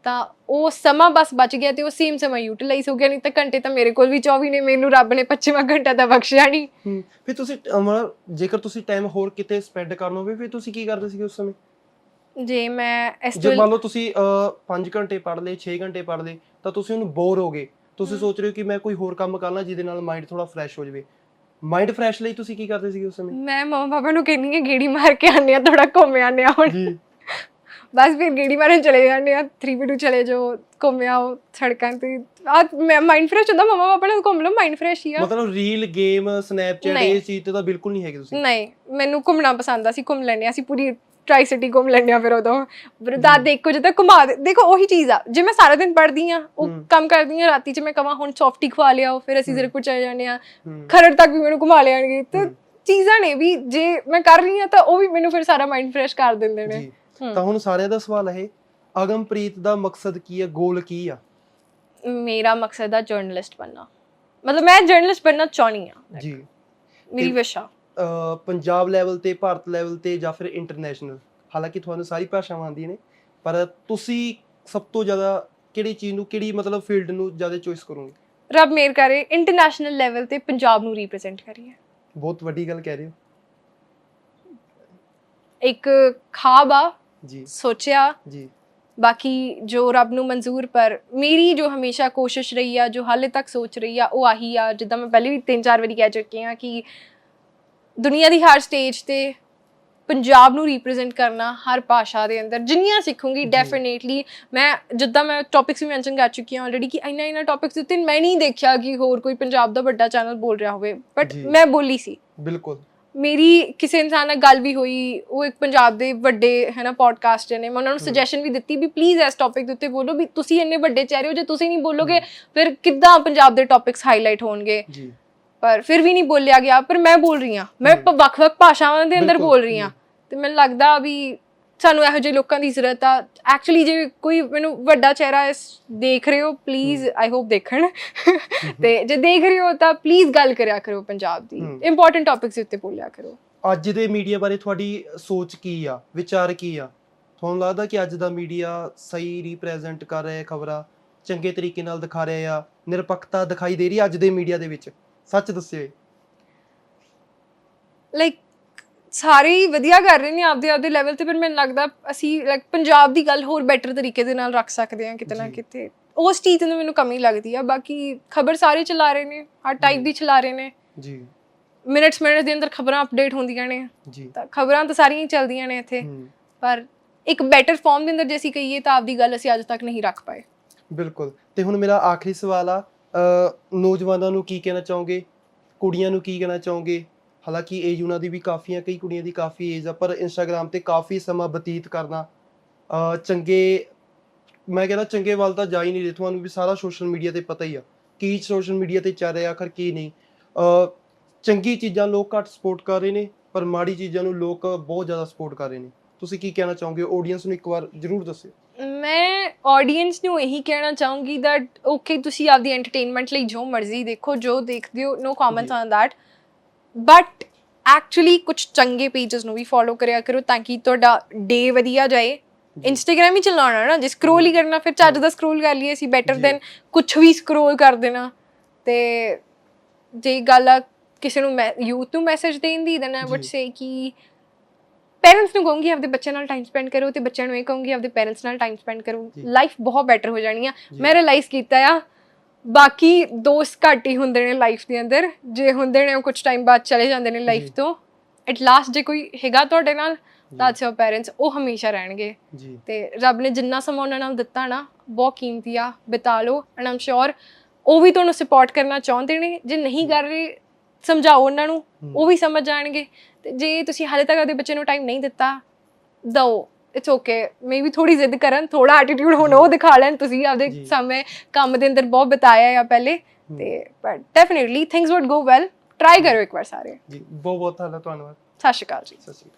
ਤਾਂ ਉਹ ਸਮਾਂ ਬਸ ਬਚ ਗਿਆ ਤੇ ਉਹ ਸੇਮ ਸਮਾਂ ਯੂਟਿਲਾਈਜ਼ ਹੋ ਗਿਆ ਨਹੀਂ ਤਾਂ ਘੰਟੇ ਤਾਂ ਮੇਰੇ ਕੋਲ ਵੀ 24 ਨੇ ਮੈਨੂੰ ਰੱਬ ਨੇ 25ਵਾਂ ਘੰਟਾ ਤਾਂ ਬਖਸ਼ਿਆ ਨਹੀਂ। ਫਿਰ ਤੁਸੀਂ ਅਹ, ਮਤਲਬ ਜੇਕਰ ਤੁਸੀਂ ਟਾਈਮ ਹੋਰ ਕਿਤੇ ਸਪੈਂਡ ਕਰਨਾ ਹੋਵੇ ਫਿਰ ਤੁਸੀਂ ਕੀ ਕਰਦੇ ਸੀਗੇ ਉਸ ਸਮੇਂ? ਜੇ ਮੈਂ ਇਸ ਜੇ ਤੋਂ ਮੰਨ ਲਓ ਤੁਸੀਂ 5 ਘੰਟੇ ਪੜ੍ਹ ਲਏ 6 ਘੰਟੇ ਪੜ੍ਹ ਲਏ ਤਾਂ ਤੁਸੀਂ ਉਹਨੂੰ ਬੋਰ ਹੋ ਗਏ ਤੁਸੀਂ ਹਮ। ਸੋਚ ਰਹੇ ਹੋ ਕਿ ਮੈਂ ਕੋਈ ਹੋਰ ਕੰਮ ਕਰ ਲਾਂ ਜਿਹਦੇ ਨਾਲ ਮਾਈਂਡ ਥੋੜਾ ਫਰੈਸ਼ ਹੋ ਜਾਵੇ। ਮਾਈਂਡ ਫਰੈਸ਼ ਲਈ ਤੁਸੀਂ ਕੀ ਕਰਦੇ ਸੀਗੇ ਉਸ ਸਮੇਂ? ਮੈਂ ਮਮਾ ਪਾਪਾ ਨੂੰ ਕਹਿੰਦੀ ਆ ਗੇੜੀ ਮਾਰ ਕੇ ਆਨੇ ਆ ਥੋੜਾ ਘੁੰਮ ਆਨੇ ਆ ਹੁਣ। ਜੀ। ਬਸ ਫਿਰ ਗੇੜੀ ਮਾਰਨ ਚਲੇ ਜਾਂਦੇ ਆ 3v2 ਚਲੇ ਜਾਓ ਘੁੰਮ ਆਓ ਸੜਕਾਂ ਤੇ ਆ ਮਾਈਂਡ ਫਰੈਸ਼ ਹੁੰਦਾ ਮਮਾ ਪਾਪਾ ਨਾਲ ਘੁੰਮ ਲਓ ਮਾਈਂਡ ਫਰੈਸ਼ ਹੀ ਆ ਮਤਲਬ ਰੀਲ ਗੇਮ ਸਨੈਪਚੈਟ। ਇਹ ਚੀਜ਼ ਤੇ ਤਾਂ ਬਿਲਕੁਲ ਨਹੀਂ ਹੈਗੇ ਤੁਸੀਂ ਨਹੀਂ ਮੈਨੂੰ ਘੁੰਮਣਾ ਪਸੰਦ ਆ ਅਸੀਂ ਘੁੰਮ ਲੈਂਦੇ ਆ ਅਸੀਂ ਪੂਰੀ ਟ੍ਰਾਈ ਸਿਟੀ ਘੁੰਮ ਲੈਂਦੇ ਆ ਫਿਰ ਉਦੋਂ ਦਾਦੇ ਇੱਕੋ ਜਿਹਾ ਘੁਮਾ ਦੇ ਦੇਖੋ ਉਹੀ ਚੀਜ਼ ਆ ਜੇ ਮੈਂ ਸਾਰਾ ਦਿਨ ਪੜ੍ਹਦੀ ਆ ਉਹ। ਕੰਮ ਕਰਦੀ ਆ ਰਾਤੀ ਚ ਮੈਂ ਕਹਾਂ ਹੁਣ ਸੌਫਟੀ ਖਵਾ ਲਿਆਓ ਫਿਰ ਅਸੀਂ ਹਮ। ਜ਼ਰਕੁਰ ਚਲੇ ਜਾਂਦੇ ਆ ਖਰੜ ਤੱਕ ਵੀ ਮੈਨੂੰ ਘੁਮਾ ਲਿਆਣਗੇ ਤੇ। ਚੀਜ਼ਾਂ ਨੇ ਵੀ ਜੇ ਮੈਂ ਕਰ ਰਹੀ ਆ ਤਾਂ ਉਹ ਵੀ ਮੈਨੂੰ ਫਿਰ ਸਾਰਾ ਮਾਈਂਡ ਫਰੈਸ਼ ਕਰ ਦਿੰਦੇ ਨੇ। ਤਾਂ ਹੁਣ ਸਾਰਿਆਂ ਦਾ ਸਵਾਲ ਹੈ ਅਗਮਪ੍ਰੀਤ ਦਾ ਮਕਸਦ ਕੀ ਹੈ ਗੋਲ ਕੀ ਆ? ਮੇਰਾ ਮਕਸਦ ਆ ਜਰਨਲਿਸਟ ਬਣਨਾ। ਮਤਲਬ ਮੈਂ ਜਰਨਲਿਸਟ ਬਣਨਾ ਚਾਹਣੀ ਆ ਜੀ। ਮੇਰੀ ਵਿਸ਼ ਆ। ਪੰਜਾਬ ਲੈਵਲ ਤੇ ਭਾਰਤ ਲੈਵਲ ਤੇ ਜਾਂ ਫਿਰ ਇੰਟਰਨੈਸ਼ਨਲ ਹਾਲਾਂਕਿ ਤੁਹਾਨੂੰ ਸਾਰੀ ਭਾਸ਼ਾਵਾਂ ਆਉਂਦੀਆਂ ਨੇ ਪਰ ਤੁਸੀਂ ਸਭ ਤੋਂ ਜ਼ਿਆਦਾ ਕਿਹੜੀ ਚੀਜ਼ ਨੂੰ ਕਿਹੜੀ ਮਤਲਬ ਫੀਲਡ ਨੂੰ ਜ਼ਿਆਦਾ ਚੋਇਸ ਕਰੋਗੇ? ਰੱਬ ਮੇਰ ਕਰੇ ਇੰਟਰਨੈਸ਼ਨਲ ਲੈਵਲ ਤੇ ਪੰਜਾਬ ਨੂੰ ਰਿਪਰੈਜ਼ੈਂਟ ਕਰੀਏ। ਬਹੁਤ ਵੱਡੀ ਗੱਲ ਕਹਿ ਰਹੇ ਹੋ। ਇੱਕ ਖਾਬ ਆ ਜੀ। ਸੋਚਿਆ। ਜੀ। ਬਾਕੀ ਜੋ ਰੱਬ ਨੂੰ ਮਨਜ਼ੂਰ ਪਰ ਮੇਰੀ ਜੋ ਹਮੇਸ਼ਾ ਕੋਸ਼ਿਸ਼ ਰਹੀ ਆ ਜੋ ਹਾਲੇ ਤੱਕ ਸੋਚ ਰਹੀ ਆ ਉਹ ਆਹੀ ਆ ਜਿੱਦਾਂ ਮੈਂ ਪਹਿਲੇ ਵੀ ਤਿੰਨ ਚਾਰ ਵਾਰੀ ਕਹਿ ਚੁੱਕੀ ਆ ਕਿ ਦੁਨੀਆ ਦੀ ਹਰ ਸਟੇਜ ਤੇ ਪੰਜਾਬ ਨੂੰ ਰਿਪਰੈਜ਼ੈਂਟ ਕਰਨਾ ਹਰ ਭਾਸ਼ਾ ਦੇ ਅੰਦਰ ਜਿੰਨੀਆਂ ਸਿੱਖੂੰਗੀ। ਡੈਫੀਨੇਟਲੀ ਮੈਂ ਜਿੱਦਾਂ ਮੈਂ ਟੌਪਿਕਸ ਵੀ ਮੈਂਸ਼ਨ ਕਰ ਚੁੱਕੀ ਹਾਂ ਆਲਰੇਡੀ ਕਿ ਇੰਨਾ ਇੰਨਾ ਟੌਪਿਕਸ ਉੱਤੇ ਮੈਂ ਨਹੀਂ ਦੇਖਿਆ ਕਿ ਹੋਰ ਕੋਈ ਪੰਜਾਬ ਦਾ ਵੱਡਾ ਚੈਨਲ ਬੋਲ ਰਿਹਾ ਹੋਵੇ ਬਟ। ਮੈਂ ਬੋਲੀ ਸੀ। ਬਿਲਕੁਲ। ਮੇਰੀ ਕਿਸੇ ਇਨਸਾਨ ਨਾਲ ਗੱਲ ਵੀ ਹੋਈ ਉਹ ਇੱਕ ਪੰਜਾਬ ਦੇ ਵੱਡੇ ਹੈ ਨਾ ਪੋਡਕਾਸਟਰ ਨੇ ਮੈਂ ਉਹਨਾਂ ਨੂੰ। ਸੁਜੈਸ਼ਨ ਵੀ ਦਿੱਤੀ ਵੀ ਪਲੀਜ਼ ਇਸ ਟੌਪਿਕ ਦੇ ਉੱਤੇ ਬੋਲੋ ਵੀ ਤੁਸੀਂ ਇੰਨੇ ਵੱਡੇ ਚਿਹਰੇ ਹੋ ਜੇ ਤੁਸੀਂ ਨਹੀਂ ਬੋਲੋਗੇ ਫਿਰ ਕਿੱਦਾਂ ਪੰਜਾਬ ਦੇ ਟੌਪਿਕਸ ਹਾਈਲਾਈਟ ਹੋਣਗੇ? ਜੀ। ਪਰ ਫਿਰ ਵੀ ਨਹੀਂ ਬੋਲਿਆ ਗਿਆ ਪਰ ਮੈਂ ਬੋਲ ਰਹੀ ਹਾਂ। ਮੈਂ ਵੱਖ-ਵੱਖ ਭਾਸ਼ਾਵਾਂ ਦੇ ਅੰਦਰ ਬੋਲ ਰਹੀ ਹਾਂ। ਤੇ ਮੈਨੂੰ ਲੱਗਦਾ ਵੀ ਸਾਨੂੰ ਇਹੋ ਜਿਹੇ ਲੋਕਾਂ ਦੀ ਜ਼ਰੂਰਤ ਆ। ਐਕਚੁਅਲੀ ਜੇ ਕੋਈ ਮੈਨੂੰ ਵੱਡਾ ਚਿਹਰਾ ਇਸ ਦੇਖ ਰਹੇ ਹੋ ਪਲੀਜ਼ ਆਈ ਹੋਪ ਦੇਖਣ। ਤੇ ਜੇ ਦੇਖ ਰਹੇ ਹੋ ਤਾਂ ਪਲੀਜ਼ ਗੱਲ ਕਰਿਆ ਕਰੋ ਪੰਜਾਬ ਦੀ। ਇੰਪੋਰਟੈਂਟ ਟੌਪਿਕਸ ਉੱਤੇ ਬੋਲਿਆ ਕਰੋ। ਅੱਜ ਦੇ ਮੀਡੀਆ ਬਾਰੇ ਤੁਹਾਡੀ ਸੋਚ ਕੀ ਆ? ਵਿਚਾਰ ਕੀ ਆ? ਤੁਹਾਨੂੰ ਲੱਗਦਾ ਕਿ ਅੱਜ ਦਾ ਮੀਡੀਆ ਸਹੀ ਰਿਪਰੈਜ਼ੈਂਟ ਕਰ ਰਿਹਾ ਹੈ ਖਬਰਾਂ? ਚੰਗੇ ਤਰੀਕੇ ਨਾਲ ਦਿਖਾ ਰਿਹਾ ਆ? ਨਿਰਪੱਖਤਾ ਦਿਖਾਈ ਦੇ ਰਹੀ ਅੱਜ ਦੇ ਮੀਡੀਆ ਦੇ ਵਿੱਚ? ਸੱਚ ਦੱਸਿਓ ਲਾਈਕ ਸਾਰੇ ਹੀ ਵਧੀਆ ਕਰ ਰਹੇ ਨੇ ਆਪਦੇ ਆਪਦੇ ਲੈਵਲ ਤੇ ਪਰ ਮੈਨੂੰ ਲੱਗਦਾ ਅਸੀਂ ਲਾਈਕ ਪੰਜਾਬ ਦੀ ਗੱਲ ਹੋਰ ਬੈਟਰ ਤਰੀਕੇ ਦੇ ਨਾਲ ਰੱਖ ਸਕਦੇ ਹਾਂ ਕਿਤੇ ਨਾ। ਕਿਤੇ। ਉਸ ਚੀਜ਼ ਨੂੰ ਮੈਨੂੰ ਕਮੀ ਲੱਗਦੀ ਆ ਬਾਕੀ ਖਬਰ ਸਾਰੇ ਚਲਾ ਰਹੇ ਨੇ ਹਰ ਟਾਈਪ। ਦੀ ਚਲਾ ਰਹੇ ਨੇ। ਜੀ। ਮਿੰਟਸ ਮਿੰਟਸ ਦੇ ਅੰਦਰ ਖਬਰਾਂ ਅਪਡੇਟ ਹੁੰਦੀਆਂ ਨੇ। ਜੀ। ਤਾਂ ਖਬਰਾਂ ਤਾਂ ਸਾਰੀਆਂ ਹੀ ਚੱਲਦੀਆਂ ਨੇ ਇੱਥੇ। ਪਰ ਇੱਕ ਬੈਟਰ ਫਾਰਮ ਦੇ ਅੰਦਰ ਜੇ ਅਸੀਂ ਕਹੀਏ ਤਾਂ ਆਪਦੀ ਗੱਲ ਅਸੀਂ ਅੱਜ ਤੱਕ ਨਹੀਂ ਰੱਖ ਪਾਏ। ਬਿਲਕੁਲ। ਤੇ ਹੁਣ ਮੇਰਾ ਆਖਰੀ ਸਵਾਲ ਆ ਨੌਜਵਾਨਾਂ ਨੂੰ ਕੀ ਕਹਿਣਾ ਚਾਹੋਗੇ? ਕੁੜੀਆਂ ਨੂੰ ਕੀ ਕਹਿਣਾ ਚਾਹੋਗੇ? ਹਾਲਾਂਕਿ ਏਜ ਉਹਨਾਂ ਦੀ ਵੀ ਕਾਫੀ ਹੈ ਕਈ ਕੁੜੀਆਂ ਦੀ ਕਾਫੀ ਏਜ ਆ ਪਰ ਇੰਸਟਾਗ੍ਰam ਤੇ ਕਾਫੀ ਸਮਾਂ ਬਤੀਤ ਕਰਨਾ ਚੰਗੇ ਮੈਂ ਕਹਿੰਦਾ ਚੰਗੇ ਵੱਲ ਤਾਂ ਜਾ ਹੀ ਨਹੀਂ ਰਿਹਾ ਤੁਹਾਨੂੰ ਵੀ ਸਾਰਾ ਸੋਸ਼ਲ ਮੀਡੀਆ ਤੇ ਪਤਾ ਹੀ ਆ ਕੀ ਸੋਸ਼ਲ ਮੀਡੀਆ ਤੇ ਚੱਲ ਰਿਹਾ ਆਖਰ ਕੀ ਨਹੀਂ ਚੰਗੀ ਚੀਜ਼ਾਂ ਲੋਕ ਘੱਟ ਸਪੋਰਟ ਕਰ ਰਹੇ ਨੇ ਪਰ ਮਾੜੀ ਚੀਜ਼ਾਂ ਨੂੰ ਲੋਕ ਬਹੁਤ ਜ਼ਿਆਦਾ ਸਪੋਰਟ ਕਰ ਰਹੇ ਨੇ ਤੁਸੀਂ ਕੀ ਕਹਿਣਾ ਚਾਹੋਗੇ ਆਡੀਅנס ਨੂੰ ਇੱਕ ਵਾਰ ਜ਼ਰੂਰ ਦੱਸਿਓ। ਮੈਂ ਆਡੀਅנס ਨੂੰ ਇਹੀ ਕਹਿਣਾ ਚਾਹੂੰਗੀ ਦੈਟ ਓਕੇ ਤੁਸੀਂ ਆਪਦੀ ਐਂਟਰਟੇਨਮੈਂਟ ਲਈ ਜੋ ਮਰਜ਼ੀ ਦੇਖੋ ਜੋ ਦੇਖਦੇ ਹੋ no comments on that but actually ਕੁਝ ਚੰਗੇ ਪੇजेस ਨੂੰ ਵੀ ਫੋਲੋ ਕਰਿਆ ਕਰੋ ਤਾਂ ਕਿ ਤੁਹਾਡਾ ਡੇ ਵਧੀਆ ਜਾਏ ਇੰਸਟਾਗ੍ਰam ਹੀ ਚਲਾਉਣਾ ਨਾ ਜੇ ਸਕਰੋਲ ਹੀ ਕਰਨਾ ਫਿਰ ਚੱਜ ਦਾ ਸਕਰੋਲ ਕਰ ਲਈਏ ਅਸੀਂ ਬੈਟਰ। ਦੈਨ ਕੁਝ ਵੀ ਸਕਰੋਲ ਕਰ ਦੇਣਾ ਤੇ ਜੇ ਗੱਲ ਆ ਕਿਸੇ ਨੂੰ ਯੂਥ ਨੂੰ ਮੈਸੇਜ ਦੇਣ ਦੀ ਦੈਨ ਆਈ ਵੁੱਡ ਜੀ। ਸੇ ਕਿ ਪੇਰੈਂਟਸ ਨੂੰ ਕਹੂੰਗੀ ਆਪਦੇ ਬੱਚਿਆਂ ਨਾਲ ਟਾਈਮ ਸਪੈਂਡ ਕਰੋ ਤੇ ਬੱਚਿਆਂ ਨੂੰ ਇਹ ਕਹੂੰਗੀ ਆਪਦੇ ਪੇਰੈਂਟਸ ਨਾਲ ਟਾਈਮ ਸਪੈਂਡ ਕਰੋ। ਲਾਈਫ ਬਹੁਤ ਬੈਟਰ ਹੋ ਜਾਣੀ ਆ। ਮੈਂ ਰਿਅਲਾਈਜ਼ ਕੀਤਾ ਆ ਬਾਕੀ ਦੋਸਤ ਘੱਟ ਹੀ ਹੁੰਦੇ ਨੇ ਲਾਈਫ ਦੇ ਅੰਦਰ। ਜੇ ਹੁੰਦੇ ਨੇ ਉਹ ਕੁਝ ਟਾਈਮ ਬਾਅਦ ਚਲੇ ਜਾਂਦੇ ਨੇ ਲਾਈਫ। ਤੋਂ। ਐਟ ਲਾਸਟ ਜੇ ਕੋਈ ਹੈਗਾ ਤੁਹਾਡੇ ਨਾਲ that's your parents ਉਹ ਹਮੇਸ਼ਾ ਰਹਿਣਗੇ। ਤੇ ਰੱਬ ਨੇ ਜਿੰਨਾ ਸਮਾਂ ਉਹਨਾਂ ਨਾਲ ਦਿੱਤਾ ਨਾ ਬਹੁਤ ਕੀਮਤੀ ਆ ਬਿਤਾ ਲਓ। ਐਂਡ ਆਮ ਸ਼ੋਰ ਉਹ ਵੀ ਤੁਹਾਨੂੰ ਸਪੋਰਟ ਕਰਨਾ ਚਾਹੁੰਦੇ ਨੇ। ਜੇ ਨਹੀਂ ਕਰ ਰਹੇ ਸਮਝਾਓ ਉਹਨਾਂ ਨੂੰ ਉਹ ਵੀ ਸਮਝ ਜਾਣਗੇ। ਤੇ ਜੇ ਤੁਸੀਂ ਹਾਲੇ ਤੱਕ ਆਪਣੇ ਬੱਚੇ ਨੂੰ ਟਾਈਮ ਨਹੀਂ ਦਿੱਤਾ ਦੋ ਇਟਸ ਓਕੇ ਮੇਬੀ ਥੋੜੀ ਜ਼ਿੱਦ ਕਰਨ ਥੋੜਾ ਐਟੀਟਿਊਡ ਹੁਣ ਉਹ ਦਿਖਾ ਲੈਣ ਤੁਸੀਂ ਆਪਦੇ। ਸਮੇਂ ਕੰਮ ਦੇ ਅੰਦਰ ਬਹੁਤ ਬਿਤਾਇਆ ਆ ਪਹਿਲੇ ਤੇ but definitely things would go well try ਕਰੋ ਇੱਕ ਵਾਰ ਸਾਰੇ ਜੀ ਬਹੁਤ ਬਹੁਤ ਧੰਨਵਾਦ ਸਤਿ ਸ਼੍ਰੀ ਅਕਾਲ ਜੀ ਸਤਿ ਸ਼੍ਰੀ ਅਕਾਲ